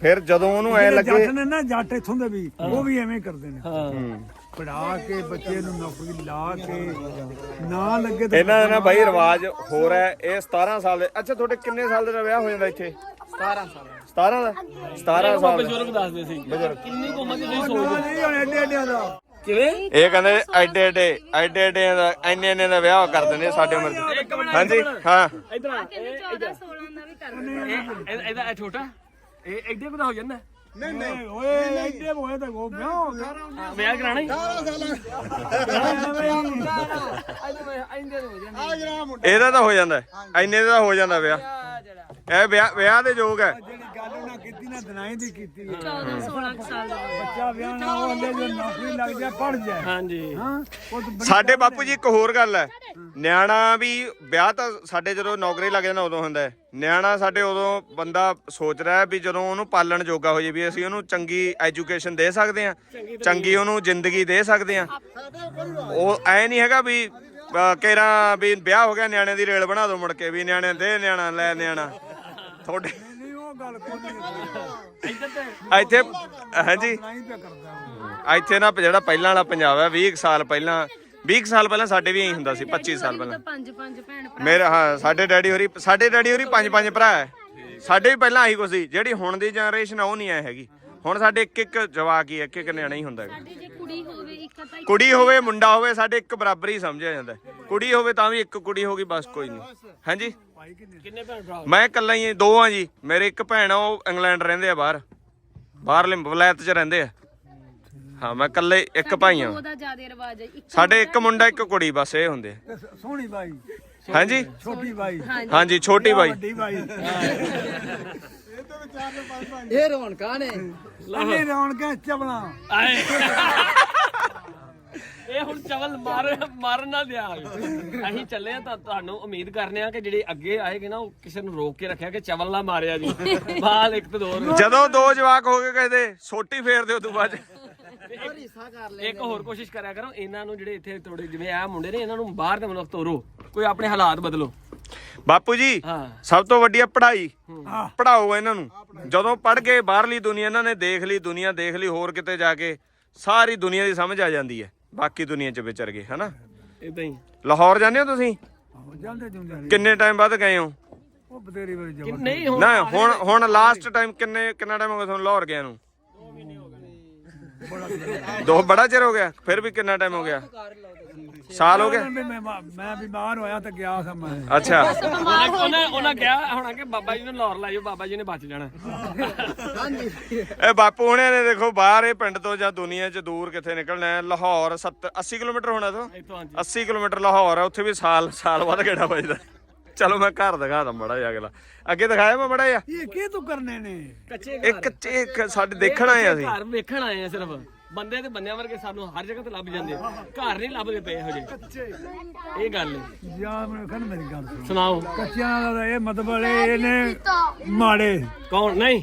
ਫਿਰ ਜਦੋਂ ਉਹਨੂੰ ਐ ਲੱਗੇ ਜੱਟ ਨੇ ਨਾ ਜੱਟ ਇਥੋਂ ਦੇ ਵੀ ਉਹ ਵੀ ਐਵੇਂ ਕਰਦੇ ਨੇ। ਪੜਾ ਕੇ ਬੱਚੇ ਨੂੰ ਨੌਕਰੀ ਲਾ ਕੇ ਨਾ ਲੱਗੇ ਤੇ ਇਹਨਾਂ ਦਾ ਨਾ ਬਾਈ ਰਿਵਾਜ ਹੋਰ ਹੈ ਇਹ 17 ਸਾਲ ਦੇ ਅੱਛਾ ਤੁਹਾਡੇ ਕਿੰਨੇ ਸਾਲ ਦੇ ਦਾ ਵਿਆਹ ਹੋ ਜਾਂਦਾ ਇੱਥੇ? 17 ਸਾਲ 17 ਦਾ? 17 ਸਾਲ ਦਾ। ਬਜ਼ੁਰਗ ਦੱਸਦੇ ਸੀ। ਕਿੰਨੀ ਕੁ ਉਮਰ ਦੇ ਤੁਸੀਂ ਸੋਚਦੇ ਨਹੀਂ ਹੁਣ ਐਡੇ ਐਡਿਆਂ ਦਾ। ਕਿਵੇਂ? ਇਹ ਕਹਿੰਦੇ ਐਡੇ ਐਡੇ ਐਡੇ ਐਡੇ ਦਾ ਇੰਨੇ ਇੰਨੇ ਦਾ ਵਿਆਹ ਕਰ ਦਿੰਦੇ ਸਾਡੇ ਉਮਰ ਚ। ਹਾਂਜੀ ਹਾਂ। ਇਧਰ ਆ ਇਹ 14 16 ਦਾ ਵੀ ਕਰ ਇਹ- ਇਹਦਾ ਇਹ ਛੋਟਾ? ਇਹ ਐਡੇ ਕੁ ਦਾ ਹੋ ਜਾਂਦਾ? ਨਹੀਂ ਨਹੀਂ। ਓਏ ਐਡੇ ਹੋਏ ਤਾਂ ਉਹ ਵਿਆਹ ਕਰਾਣਾ ਹੀ? ਇਹਦਾ ਤਾਂ ਹੋ ਜਾਂਦਾ। ਇੰਨੇ ਦਾ ਹੋ ਜਾਂਦਾ ਵਿਆਹ। ਇਹ ਵਿਆਹ ਵਿਆਹ ਦੇ ਯੋਗ ਹੈ। ਜਿਹੜੀ ਗੱਲ ਉਹਨਾਂ ਕੀਤੀ ਨਾ ਦਿਨਾਈ ਦੀ ਕੀਤੀ ਹੈ। 14 16 ਸਾਲ ਦਾ। ਬੱਚਾ ਵਿਆਹ ਨਾ ਉਹ ਹਲੇ ਜੋ ਨੌਕਰੀ ਲੱਗ ਜਾਏ ਪੜ ਜਾਏ। ਹਾਂਜੀ। ਹਾਂ ਉਹ ਤਾਂ ਬੜੀ ਸਾਡੇ ਬਾਪੂ ਜੀ ਇੱਕ ਹੋਰ ਗੱਲ ਹੈ। ਨਿਆਣਾ ਵੀ ਵਿਆਹ ਤਾਂ ਸਾਡੇ ਜਦੋਂ ਨੌਕਰੀ ਲੱਗ ਜਾਂਦਾ ਉਦੋਂ ਹੁੰਦਾ ਹੈ। ਨਿਆਣਾ ਸਾਡੇ ਉਦੋਂ ਬੰਦਾ ਸੋਚ ਰਿਹਾ ਹੈ ਵੀ ਜਦੋਂ ਉਹਨੂੰ ਪਾਲਣ ਜੋਗਾ ਹੋ ਜੇ ਵੀ ਅਸੀਂ ਉਹਨੂੰ ਚੰਗੀ ਐਜੂਕੇਸ਼ਨ ਦੇ ਸਕਦੇ ਹਾਂ ਚੰਗੀ ਉਹਨੂੰ ਜ਼ਿੰਦਗੀ ਦੇ ਸਕਦੇ ਹਾਂ। ਉਹ ਐ ਨਹੀਂ ਹੈਗਾ ਵੀ ਕੇਰਾ ਵੀ ਵਿਆਹ ਹੋ ਗਿਆ ਨਿਆਣੇ ਦੀ ਰੇਲ ਬਣਾ ਦਿਓ ਮੁੜ ਕੇ ਵੀ ਨਿਆਣੇ ਦੇ ਨਿਆਣਾ ਲੈ ਨਿਆਣਾ। ਤੁਹਾਡੇ ਨਹੀਂ ਉਹ ਗੱਲ ਕੋਈ ਨਹੀਂ ਇੱਥੇ ਹਾਂਜੀ। ਨਹੀਂ ਪਿਆ ਕਰਦਾ ਇੱਥੇ ਨਾ ਜਿਹੜਾ ਪਹਿਲਾਂ ਵਾਲਾ ਪੰਜਾਬ ਹੈ 20 ਕੁ ਸਾਲ ਪਹਿਲਾਂ 20 ਕੁ ਸਾਲ ਪਹਿਲਾਂ ਸਾਡੇ ਵੀ ਇਹੀ ਹੁੰਦਾ ਸੀ 25 ਸਾਲ ਪਹਿਲਾਂ। ਪੰਜ ਪੰਜ ਭੈਣ ਭਰਾ ਮੇਰੇ ਹਾਂ ਸਾਡੇ ਡੈਡੀ ਹੋਰੀ ਸਾਡੇ ਡੈਡੀ ਹੋਰੀ ਪੰਜ ਪੰਜ ਭਰਾ ਹੈ। ਸਾਡੇ ਵੀ ਪਹਿਲਾਂ ਆਹੀ ਕੁਛ ਸੀ ਜਿਹੜੀ ਹੁਣ ਦੀ ਜਨਰੇਸ਼ਨ ਆ ਉਹ ਨਹੀਂ ਆਏ ਹੈਗੀ। ਹੁਣ ਸਾਡੇ ਇੱਕ ਇੱਕ ਜਵਾਕ ਹੀ ਇੱਕ ਇੱਕ ਨਿਆਣਾ ਹੀ ਹੁੰਦਾ ਹੈਗਾ। ਸਾਡੇ ਜੇ ਕੁੜੀ ਹੋਵੇ ਇੱਕ ਤਾਂ ਹੀ- ਕੁੜੀ ਹੋਵੇ ਮੁੰਡਾ ਹੋਵੇ ਸਾਡੇ ਇੱਕ ਬਰਾਬਰ ਹੀ ਸਮਝਿਆ ਜਾਂਦਾ ਹੈ। ਕੁੜੀ ਹੋਵੇ ਤਾਂ ਵੀ ਇੱਕ ਕੁੜੀ ਹੋਗੀ ਬਸ ਕੋਈ ਨਹੀਂ। ਹਾਂਜੀ? ਕਿੰਨੇ ਭੈਣ ਭਰਾ ਮੈਂ ਇਕੱਲਾ ਹੀ ਹਾਂ, ਦੋ ਆ ਜੀ। ਮੇਰੇ ਇੱਕ ਭੈਣ ਆ ਉਹ ਇੰਗਲੈਂਡ ਰਹਿੰਦੇ ਆ ਬਾਹਰ। ਬਾਹਰਲੇ ਵਲਾਇਤ 'ਚ ਰਹਿੰਦੇ ਆ। ਹਾਂ ਮੈਂ ਇਕੱਲੇ ਇੱਕ ਭਾਈ ਆ ਉਹਦਾ ਜ਼ਿਆਦਾ ਰਿਵਾਜ ਹੈ। ਇੱਕ ਸਾਡੇ ਇੱਕ ਮੁੰਡਾ ਇੱਕ ਕੁੜੀ ਬਸ ਇਹ ਹੁੰਦੇ ਆ। ਤੇ ਸੋਹਣੀ ਬਾਈ। ਹਾਂਜੀ? ਛੋਟੀ ਬਾਈ। ਹਾਂਜੀ। ਛੋਟੀ ਬਾਈ। ਵੱਡੀ ਬਾਈ। ਇਹ ਰੌਣਕਾਂ ਨੇ। ਅੰਨੇ ਰੌਣਕਾਂ ਚਬਲਾ ਆਏ। ਇਹ ਹੁਣ ਚਵਲ ਮਾਰ ਮਾਰਨ ਨਾ ਦਿਆ ਅਸੀਂ ਚੱਲੇ ਆ ਤਾਂ ਤੁਹਾਨੂੰ ਉਮੀਦ ਕਰਨੇ ਆ ਕਿ ਜਿਹੜੇ ਅੱਗੇ ਆਏਗੇ ਨਾ ਉਹ ਕਿਸੇ ਨੂੰ ਰੋਕ ਕੇ ਰੱਖਿਆ ਕਿ ਚਵਲ ਨਾ ਮਾਰਿਆ ਜੀ। ਬਾਲ ਇੱਕ ਤੇ ਦੋ। ਜਦੋਂ ਦੋ ਜਵਾਕ ਹੋ ਗਏ ਕਹਿੰਦੇ ਸੋਟੀ ਫੇਰ ਦਿਓ ਤੂੰ ਬਾਅਦ 'ਚ। ਇੱਕ ਹੋਰ ਕੋਸ਼ਿਸ਼ ਕਰਿਆ ਕਰੋ ਇਹਨਾਂ ਨੂੰ ਜਿਹੜੇ ਇੱਥੇ ਥੋੜੇ ਜਿਵੇਂ ਆ ਮੁੰਡੇ ਨੇ ਇਹਨਾਂ ਨੂੰ ਬਾਹਰ ਦੇ ਮੁਲਕ ਤੋਰੋ। ਕੋਈ ਆਪਣੇ ਹਾਲਾਤ ਬਦਲੋ। ਬਾਪੂ ਜੀ ਹਾਂ। ਸਭ ਤੋਂ ਵੱਡੀ ਹੈ। ਪੜ੍ਹਾਈ ਪੜਾਓ ਇਹਨਾਂ ਨੂੰ। ਜਦੋਂ ਪੜ੍ਹ ਕੇ ਬਾਹਰਲੀ ਦੁਨੀਆ ਇਹਨਾਂ ਨੇ ਦੇਖ ਲਈ ਦੁਨੀਆ ਦੇਖ ਲਈ ਹੋਰ ਕਿਤੇ ਜਾ ਕੇ ਸਾਰੀ ਦੁਨੀਆ ਦੀ ਸਮਝ ਆ ਜਾਂਦੀ ਹੈ। ਬਾਕੀ ਦੁਨੀਆ 'ਚ ਵਿਚਰ ਗਏ ਹਨਾ? ਇਦਾਂ ਹੀ। ਲਾਹੌਰ ਜਾਂਦੇ ਹੋ ਤੁਸੀਂ? ਜਾਂਦੇ ਜੁੰਦੇ ਕਿੰਨੇ ਟਾਈਮ ਬਾਅਦ ਗਏ ਹੋ? ਉਹ ਬਤੇਰੀ ਕਿ ਜਬਰ ਨਹੀਂ ਹੁਣ ਨਾ ਹੁਣ ਹੁਣ ਲਾਸਟ ਟਾਈਮ ਕਿੰਨੇ ਕਿੰਨਾ ਟਾਈਮ ਹੋ ਗਿਆ ਤੁਹਾਨੂੰ ਲਾਹੌਰ ਗਿਆ ਨੂੰ? ਦੋ ਬੜਾ ਚਿਰ ਹੋ ਗਿਆ ਫਿਰ ਵੀ ਕਿੰਨਾ ਟਾਈਮ ਹੋ ਗਿਆ? ਸਾਲ ਹੋ ਗਿਆ ਮੈਂ ਮੈਂ ਬਿਮਾਰ ਹੋਇਆ ਤਾਂ ਗਿਆ ਸਾਂ ਮੈਂ। ਅੱਛਾ। ਉਹਨਾਂ ਉਹਨਾਂ ਕਿਹਾ ਹੋਣਾ ਕਿ ਬਾਬਾ ਜੀ ਨੂੰ ਲਾਹੌਰ ਲਾਇਓ ਬਾਬਾ ਜੀ ਨੇ ਬਚ ਜਾਣਾ। ਇਹ ਬਾਪੂ ਹੁਣੇ ਨੇ ਦੇਖੋ ਬਾਹਰ ਇਹ ਪਿੰਡ ਤੋਂ ਜਾਂ ਦੁਨੀਆ 'ਚ ਦੂਰ ਕਿੱਥੇ ਨਿਕਲਣਾ ਹੈ ਲਾਹੌਰ 70 80 ਕਿਲੋਮੀਟਰ ਹੋਣਾ ਤੋਂ ਇੱਥੋਂ ਹਾਂਜੀ। 80 ਕਿਲੋਮੀਟਰ ਲਾਹੌਰ ਹੈ ਉੱਥੇ ਵੀ ਸਾਲ ਸਾਲ ਬਾਅਦ ਕਿਹੜਾ ਵੱਜਦਾ? ਚਲੋ ਮੈਂ ਘਰ ਦਿਖਾ ਦਾਂ ਮੜਾ ਜਿਹਾ ਅਗਲਾ। ਅੱਗੇ ਦਿਖਾਇਆ ਮੈਂ ਮੜਾ ਜਿਹਾ? ਇਹ ਕੀ ਤੂੰ ਕਰਨੇ ਨੇ? ਕੱਚੇ ਇੱਕ ਇੱਕ ਸਾਡੇ ਦੇਖਣ ਆਏ ਅਸੀਂ। ਘਰ ਵੇਖਣ ਆਏ ਆ ਸਿਰਫ। ਬੰਦੇ ਤੇ ਬੰਦਿਆਂ ਵਰਗੇ ਸਾਨੂੰ ਹਰ ਜਗ੍ਹਾ ਤੇ ਲੱਭ ਜਾਂਦੇ ਘਰ ਨਹੀਂ ਲੱਭਦੇ ਪਏ ਇਹੋ ਜਿਹੇ। ਇਹ ਗੱਲ ਹੈ। ਯਾਰ ਮੈਨੂੰ ਕਹਿੰਦਾ ਮੇਰੀ ਗੱਲ ਸੁਣ। ਸੁਣਾਓ। ਕੱਚਿਆਂ ਦਾ ਇਹ ਮਤਲਬ ਇਹ ਇਹਨੇ ਮਾੜੇ। ਕੌਣ? ਨਹੀਂ।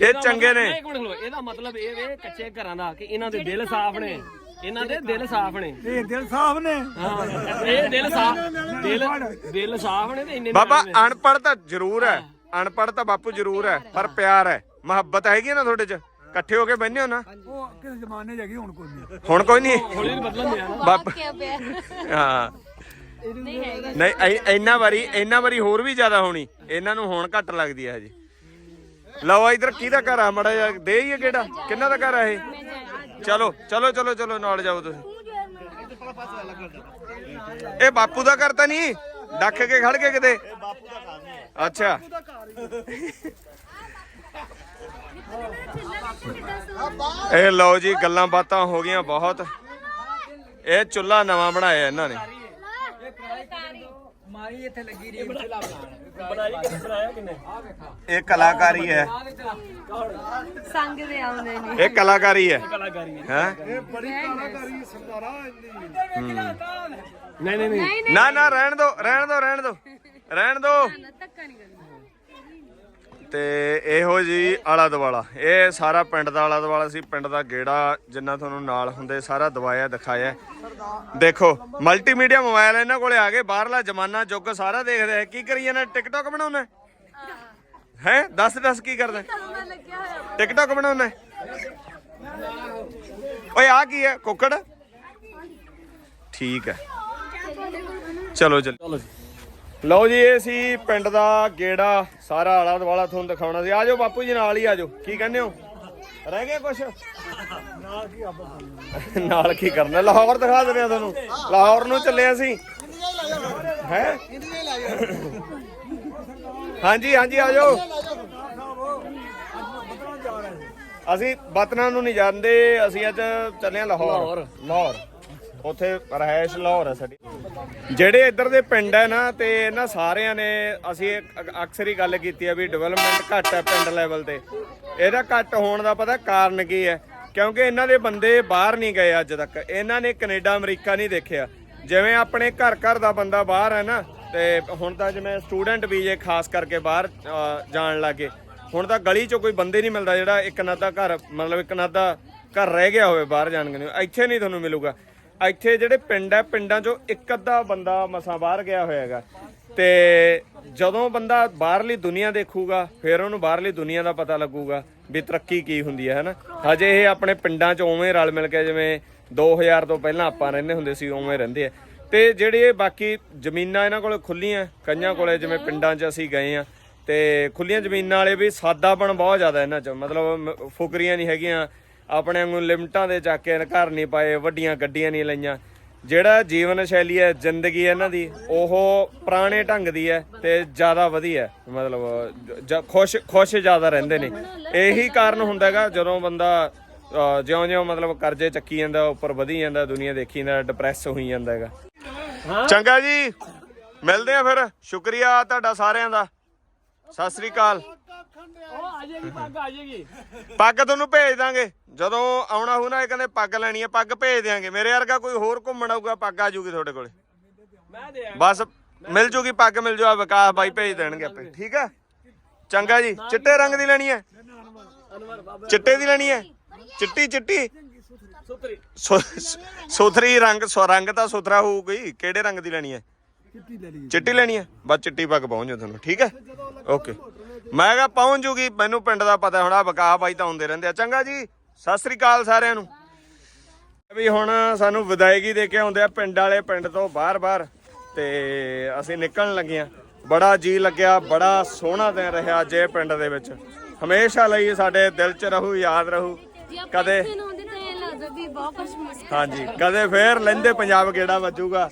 ਇਹ ਚੰਗੇ ਨੇ। ਇੱਕ ਮਿੰਟ ਖਲੋ ਇਹਦਾ ਮਤਲਬ ਇਹ ਵੇ ਕੱਚੇ ਘਰਾਂ ਦਾ ਕਿ ਇਹਨਾਂ ਦੇ ਦਿਲ ਸਾਫ਼ ਨੇ। ਇਹਨਾਂ ਦੇ ਦਿਲ ਸਾਫ਼ ਨੇ। ਇਹ ਦਿਲ ਸਾਫ਼ ਨੇ। ਹਾਂ ਇਹ ਦਿਲ ਸਾਫ਼ ਦਿਲ ਦਿਲ ਸਾਫ਼ ਨੇ ਤੇ ਇੰਨੇ ਬਾਬਾ। ਅਨਪੜ੍ਹ ਤਾਂ ਜ਼ਰੂਰ ਹੈ। ਅਨਪੜ੍ਹ ਤਾਂ ਬਾਪੂ ਜ਼ਰੂਰ ਹੈ ਪਰ ਪਿਆਰ ਹੈ। ਮੁਹੱਬਤ ਹੈਗੀ ਨਾ ਤੁਹਾਡੇ 'ਚ? ਇਕੱਠੇ ਹੋ ਕੇ ਬਹਿੰਦੇ ਹੋ ਨਾ? ਉਹ ਕਿਸੇ ਜ਼ਮਾਨੇ ਹੈਗੀ ਹੁਣ ਕੋਈ ਨਹੀਂ। ਹੁਣ ਕੋਈ ਨਹੀਂ? ਹੌਲੀ ਹੌਲੀ ਬਦਲਣ ਦੇ ਆ ਨਾ। ਬਾਪ ਹਾਂ। ਨਹੀਂ ਐ- ਇੰਨਾ ਵਾਰੀ ਇੰਨਾ ਵਾਰੀ ਹੋਰ ਵੀ ਜ਼ਿਆਦਾ ਹੋਣੀ। ਇਹਨਾਂ ਨੂੰ ਹੁਣ ਘੱਟ ਲੱਗਦੀ ਹੈ ਹਜੇ। ਲਓ ਇਧਰ ਕਿਹਦਾ ਘਰ ਆ? ਮੜਾ ਜਾ ਦੇ ਹੀ ਕਿਹੜਾ ਕਿੰਨਾ ਦਾ ਘਰ ਆ ਇਹ? ਚਲੋ ਚਲੋ ਚਲੋ ਚਲੋ ਨਾਲ ਜਾਓ ਤੁਸੀਂ। ਇਹ ਬਾਪੂ ਦਾ ਘਰ ਤਾਂ ਨਹੀਂ? ਡੱਕ ਕੇ ਖੜ ਕੇ ਕਿਤੇ? ਅੱਛਾ। ਇਹ ਲਓ ਜੀ ਗੱਲਾਂ ਬਾਤਾਂ ਹੋ ਗਈਆਂ ਬਹੁਤ। ਇਹ ਚੁੱਲਾ ਨਵਾਂ ਬਣਾਇਆ ਇਹਨਾਂ ਨੇ। ਮਾਰੀ ਇੱਥੇ ਲੱਗੀ ਰਹੀ ਚੁੱਲਾ ਬਣਾਉਣ ਬਣਾਈ ਕਿਸ ਬਣਾਇਆ ਕਿੰਨੇ ਇਹ ਕਲਾਕਾਰੀ ਹੈ। ਸੰਗ ਦੇ ਆਉਂਦੇ ਨੇ। ਇਹ ਕਲਾਕਾਰੀ ਹੈ। ਕਲਾਕਾਰੀ ਹੈ? ਹੈ ਇਹ ਬੜੀ ਕਲਾਕਾਰੀ ਸਰਦਾਰਾ ਇਹਦੀ ਨਹੀਂ ਨਹੀਂ ਨਹੀਂ। ਨਾ ਨਾ ਰਹਿਣ ਦੋ ਰਹਿਣ ਦੋ ਰਹਿਣ ਦੋ। ਰਹਿਣ ਦੋ। ਧੱਕਾ ਨਹੀਂ ਕਰਨਾ। ਤੇ ਇਹੋ ਜੀ ਆਲਾ ਦਵਾਲਾ ਇਹ ਸਾਰਾ ਪਿੰਡ ਦਾ ਆਲਾ ਦਵਾਲਾ ਸੀ, ਪਿੰਡ ਦਾ ਗੇੜਾ ਜਿੰਨਾ ਤੁਹਾਨੂੰ ਨਾਲ ਹੁੰਦੇ ਸਾਰਾ ਦਵਾਇਆ ਦਿਖਾਇਆ। ਦੇਖੋ ਮਲਟੀਮੀਡੀਆ ਮੋਬਾਈਲ ਇਹਨਾਂ ਕੋਲੇ ਆ ਗਏ, ਬਾਹਰਲਾ ਜ਼ਮਾਨਾ ਯੁੱਗ ਸਾਰਾ ਦੇਖਦੇ ਹੈ ਕੀ ਕਰੀ ਜਾਂਦਾ ਟਿਕਟੌਕ ਬਣਾਉਣਾ? ਹੈ? ਦੱਸ ਦੱਸ ਕੀ ਕਰਦਾ? ਟਿਕਟੌਕ ਬਣਾਉਣਾ? ਓਏ ਆ ਕੀ ਹੈ? ਕੁੱਕੜ? ਠੀਕ ਹੈ। ਚਲੋ ਚਲੋ। ਲਓ ਜੀ ਇਹ ਸੀ ਪਿੰਡ ਦਾ ਗੇੜਾ ਸਾਰਾ ਆਲਾ ਦੁਆਲਾ ਤੁਹਾਨੂੰ ਦਿਖਾਉਣਾ ਸੀ। ਆਜੋ ਬਾਪੂ ਜੀ ਨਾਲ ਹੀ ਆਜੋ ਕੀ ਕਹਿੰਦੇ ਹੋ? ਰਹਿ ਗਏ ਕੁਛ? ਨਾਲ ਕੀ ਕਰਨਾ? ਲਾਹੌਰ ਦਿਖਾ ਦਿੰਦੇ ਆ ਤੁਹਾਨੂੰ। ਲਾਹੌਰ ਨੂੰ ਚੱਲੇ ਅਸੀਂ। ਹੈ? ਹਾਂਜੀ ਹਾਂਜੀ ਆਜੋ ਅਸੀਂ ਬਤਨਾ ਨੂੰ ਨਹੀਂ ਜਾਂਦੇ ਅਸੀਂ ਅੱਜ ਚੱਲੇ ਆ ਲਾਹੌਰ। ਲਾਹੌਰ। ਉੱਥੇ ਰਹਿائش ਲਾਹੌਰ ਹੈ ਸਾਡੀ। ਜਿਹੜੇ ਇੱਧਰ ਦੇ ਪਿੰਡ ਹੈ ਨਾ, ਤੇ ਇਹਨਾਂ ਸਾਰਿਆਂ ਨੇ ਅਸੀਂ ਅਕਸਰ ਹੀ ਗੱਲ ਕੀਤੀ ਹੈ ਵੀ ਡਿਵੈਲਪਮੈਂਟ ਘੱਟ ਹੈ ਪਿੰਡ ਲੈਵਲ ਤੇ। ਇਹਦਾ ਘੱਟ ਹੋਣ ਦਾ ਪਤਾ ਕਾਰਨ ਕੀ ਹੈ ਕਿਉਂਕਿ ਇਹਨਾਂ ਦੇ ਬੰਦੇ ਬਾਹਰ ਨਹੀਂ ਗਏ ਅੱਜ ਤੱਕ। ਇਹਨਾਂ ਨੇ ਕੈਨੇਡਾ, ਅਮਰੀਕਾ ਨਹੀਂ ਦੇਖਿਆ। ਜਿਵੇਂ ਆਪਣੇ ਘਰ ਘਰ ਦਾ ਬੰਦਾ ਬਾਹਰ ਹੈ ਨਾ, ਤੇ ਹੁਣ ਤਾਂ ਜਿਵੇਂ ਸਟੂਡੈਂਟ ਵੀ ਜੇ ਖਾਸ ਕਰਕੇ ਬਾਹਰ ਜਾਣ ਲੱਗੇ, ਹੁਣ ਤਾਂ ਗਲੀ 'ਚ ਕੋਈ ਬੰਦੇ ਨਹੀਂ ਮਿਲਦਾ ਜਿਹੜਾ ਇੱਕ ਨਾ ਤਾਂ ਘਰ, ਮਤਲਬ ਇੱਕ ਨਾ ਤਾਂ ਘਰ ਰਹਿ ਗਿਆ ਹੋਵੇ, ਬਾਹਰ ਜਾਣ ਗਏ ਇੱਥੇ ਨਹੀਂ ਤੁਹਾਨੂੰ ਮਿਲੂਗਾ। ਇੱਥੇ ਜਿਹੜੇ ਪਿੰਡ ਹੈ ਪਿੰਡਾਂ 'ਚੋਂ ਇੱਕ ਅੱਧਾ ਬੰਦਾ ਮਸਾਂ ਬਾਹਰ ਗਿਆ ਹੋਏਗਾ ਤੇ ਜਦੋਂ ਬੰਦਾ ਬਾਹਰਲੀ ਦੁਨੀਆ ਦੇਖੂਗਾ, ਫਿਰ ਉਹਨੂੰ ਬਾਹਰਲੀ ਦੁਨੀਆ ਦਾ ਪਤਾ ਲੱਗੂਗਾ ਵੀ ਤਰੱਕੀ ਕੀ ਹੁੰਦੀ ਹੈ ਹਨਾ? ਹਜੇ ਇਹ ਆਪਣੇ ਪਿੰਡਾਂ 'ਚ ਉਵੇਂ ਰਲ ਮਿਲ ਕੇ ਜਿਵੇਂ 2000 ਤੋਂ ਪਹਿਲਾਂ ਆਪਾਂ ਰਹਿੰਦੇ ਹੁੰਦੇ ਸੀ, ਉਵੇਂ ਰਹਿੰਦੇ ਆ। ਤੇ ਜਿਹੜੇ ਬਾਕੀ ਜ਼ਮੀਨਾਂ ਇਹਨਾਂ ਕੋਲ ਖੁੱਲੀਆਂ ਕਈਆਂ ਕੋਲੇ ਜਿਵੇਂ ਪਿੰਡਾਂ 'ਚ ਅਸੀਂ ਗਏ ਆ, ਤੇ ਖੁੱਲੀਆਂ ਜ਼ਮੀਨਾਂ ਵਾਲੇ ਵੀ ਸਾਦਾਪਣ ਬਹੁਤ ਜ਼ਿਆਦਾ ਇਹਨਾਂ 'ਚ। ਮਤਲਬ ਮ- ਫੁਕਰੀਆਂ ਨਹੀਂ ਹੈਗੀਆਂ ਆਪਣੇ ਵਾਂਗੂ ਲਿਮਟਾਂ ਦੇ ਚੱਕ ਕੇ ਘਰ ਨਹੀਂ ਪਾਏ ਵੱਡੀਆਂ ਗੱਡੀਆਂ ਨਹੀਂ ਲਈਆਂ। ਜਿਹੜਾ ਜੀਵਨ ਸ਼ੈਲੀ ਹੈ ਜ਼ਿੰਦਗੀ ਹੈ ਇਹਨਾਂ ਦੀ ਉਹ ਪੁਰਾਣੇ ਢੰਗ ਦੀ ਹੈ ਤੇ ਜ਼ਿਆਦਾ ਵਧੀਆ ਹੈ। ਮਤਲਬ ਖੁਸ਼ ਖੁਸ਼ ਜ਼ਿਆਦਾ ਰਹਿੰਦੇ ਨੇ। ਇਹੀ ਕਾਰਨ ਹੁੰਦਾ ਹੈਗਾ ਜਦੋਂ ਬੰਦਾ ਜਿਉਂ-ਜਿਉਂ ਮਤਲਬ ਕਰਜ਼ੇ ਚੱਕੀ ਜਾਂਦਾ ਉੱਪਰ ਵਧੀ ਜਾਂਦਾ ਦੁਨੀਆ ਦੇਖੀ ਜਾਂਦਾ ਡਿਪਰੈਸ ਹੋਈ ਜਾਂਦਾ ਹੈਗਾ। ਚੰਗਾ ਜੀ ਮਿਲਦੇ ਆ ਫਿਰ। ਸ਼ੁਕਰੀਆ ਤੁਹਾਡਾ ਸਾਰਿਆਂ ਦਾ। ਸਤਿ ਸ੍ਰੀ ਅਕਾਲ। ਉਹ ਆ ਜਾਏਗੀ ਪੱਗ ਆ ਜਾਏਗੀ। ਪੱਗ ਤੁਹਾਨੂੰ ਭੇਜ ਦਾਂਗੇ। ਜਦੋਂ ਆਉਣਾ ਹੋਊ ਨਾ ਇਹ ਕਹਿੰਦੇ ਪੱਗ ਲੈਣੀ ਹੈ ਪੱਗ ਭੇਜ ਦਿਆਂਗੇ। ਮੇਰੇ ਵਰਗਾ ਕੋਈ ਹੋਰ ਘੁੰਮਣ ਆਊਗਾ ਪੱਗ ਆ ਜੂਗੀ ਤੁਹਾਡੇ ਕੋਲੇ। ਮੈਂ ਦੇ ਬਸ ਮਿਲ ਜੂਗੀ ਪੱਗ ਮਿਲ ਜੂ ਆ ਵਿਕਾਸ ਬਾਈ ਭੇਜ ਦੇਣਗੇ ਆਪੇ। ਠੀਕ ਹੈ ਚੰਗਾ ਜੀ। ਚਿੱਟੇ ਰੰਗ ਦੀ ਲੈਣੀ ਹੈ ਚਿੱਟੇ ਦੀ ਲੈਣੀ ਹੈ ਚਿੱਟੀ ਚਿੱਟੀ। ਸੁਤਰੀ ਸੁ- ਸੁ- ਸੁਥਰੀ ਰੰਗ ਸੁ- ਰੰਗ ਤਾਂ ਸੁਥਰਾ ਹੋਊਗੀ। ਕਿਹੜੇ ਰੰਗ ਦੀ ਲੈਣੀ ਹੈ ਚਿੱਟੀ ਲੈਣੀ ਹੈ ਬਸ ਚਿੱਟੀ ਪੱਗ ਪਹੁੰਚ ਜਾ ਤੁਹਾਨੂੰ ਠੀਕ ਹੈ ਓਕੇ। ਮੈਂ ਕਿਹਾ ਪਹੁੰਚ ਜੂਗੀ ਮੈਨੂੰ ਪਿੰਡ ਦਾ ਪਤਾ ਹੁਣ ਆ ਬਕਾ ਬਾਈ ਤਾਂ ਹੁੰਦੇ ਰਹਿੰਦੇ ਆ। ਚੰਗਾ ਜੀ। ਸਤਿ ਸ੍ਰੀ ਅਕਾਲ ਸਾਰਿਆਂ ਨੂੰ। ਵੀ ਹੁਣ ਸਾਨੂੰ ਵਿਦਾਇਗੀ ਦੇ ਕੇ ਆਉਂਦੇ ਆ ਪਿੰਡ ਵਾਲੇ ਪਿੰਡ ਤੋਂ ਬਾਹਰ-ਬਾਹਰ ਤੇ ਅਸੀਂ ਨਿਕਲਣ ਲੱਗੇ ਆ ਬੜਾ ਜੀ ਲੱਗਿਆ ਬੜਾ ਸੋਹਣਾ ਦਿਨ ਰਿਹਾ ਅੱਜ ਇਹ ਪਿੰਡ ਦੇ ਵਿੱਚ। ਹਮੇਸ਼ਾ ਲਈ ਸਾਡੇ ਦਿਲ 'ਚ ਰਹੂ ਯਾਦ ਰਹੂ। ਕਦੇ ਹਾਂਜੀ ਕਦੇ ਫੇਰ ਲੈਂਦੇ ਪੰਜਾਬ ਕਿਹੜਾ ਵੱਜੂਗਾ।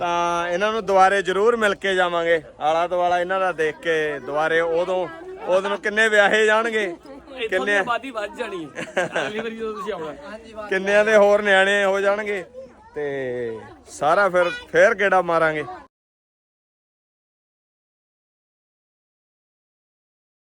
ਤਾਂ ਇਹਨਾਂ ਨੂੰ ਦੁਬਾਰੇ ਜ਼ਰੂਰ ਮਿਲ ਕੇ ਜਾਵਾਂਗੇ। ਆਲਾ ਦੁਆਲਾ ਇਹਨਾਂ ਦਾ ਦੇਖ ਕੇ ਦੁਬਾਰੇ ਉਦੋਂ ਉਦੋਂ ਕਿੰਨੇ ਵਿਆਹੇ ਜਾਣਗੇ। ਕਿੰਨੇ ਕਿੰਨੇ ਆਬਾਦੀ ਵੱਧ ਜਾਣੀ ਹੈ। ਅਗਲੀ ਵਾਰੀ ਜਦੋਂ ਤੁਸੀਂ ਆਉਣਾ। ਕਿੰਨਿਆਂ ਦੇ ਹੋਰ ਨਿਆਣੇ ਹੋ ਜਾਣਗੇ ਤੇ ਸਾਰਾ ਫਿਰ ਫੇਰ ਕਿਹੜਾ ਮਾਰਾਂਗੇ?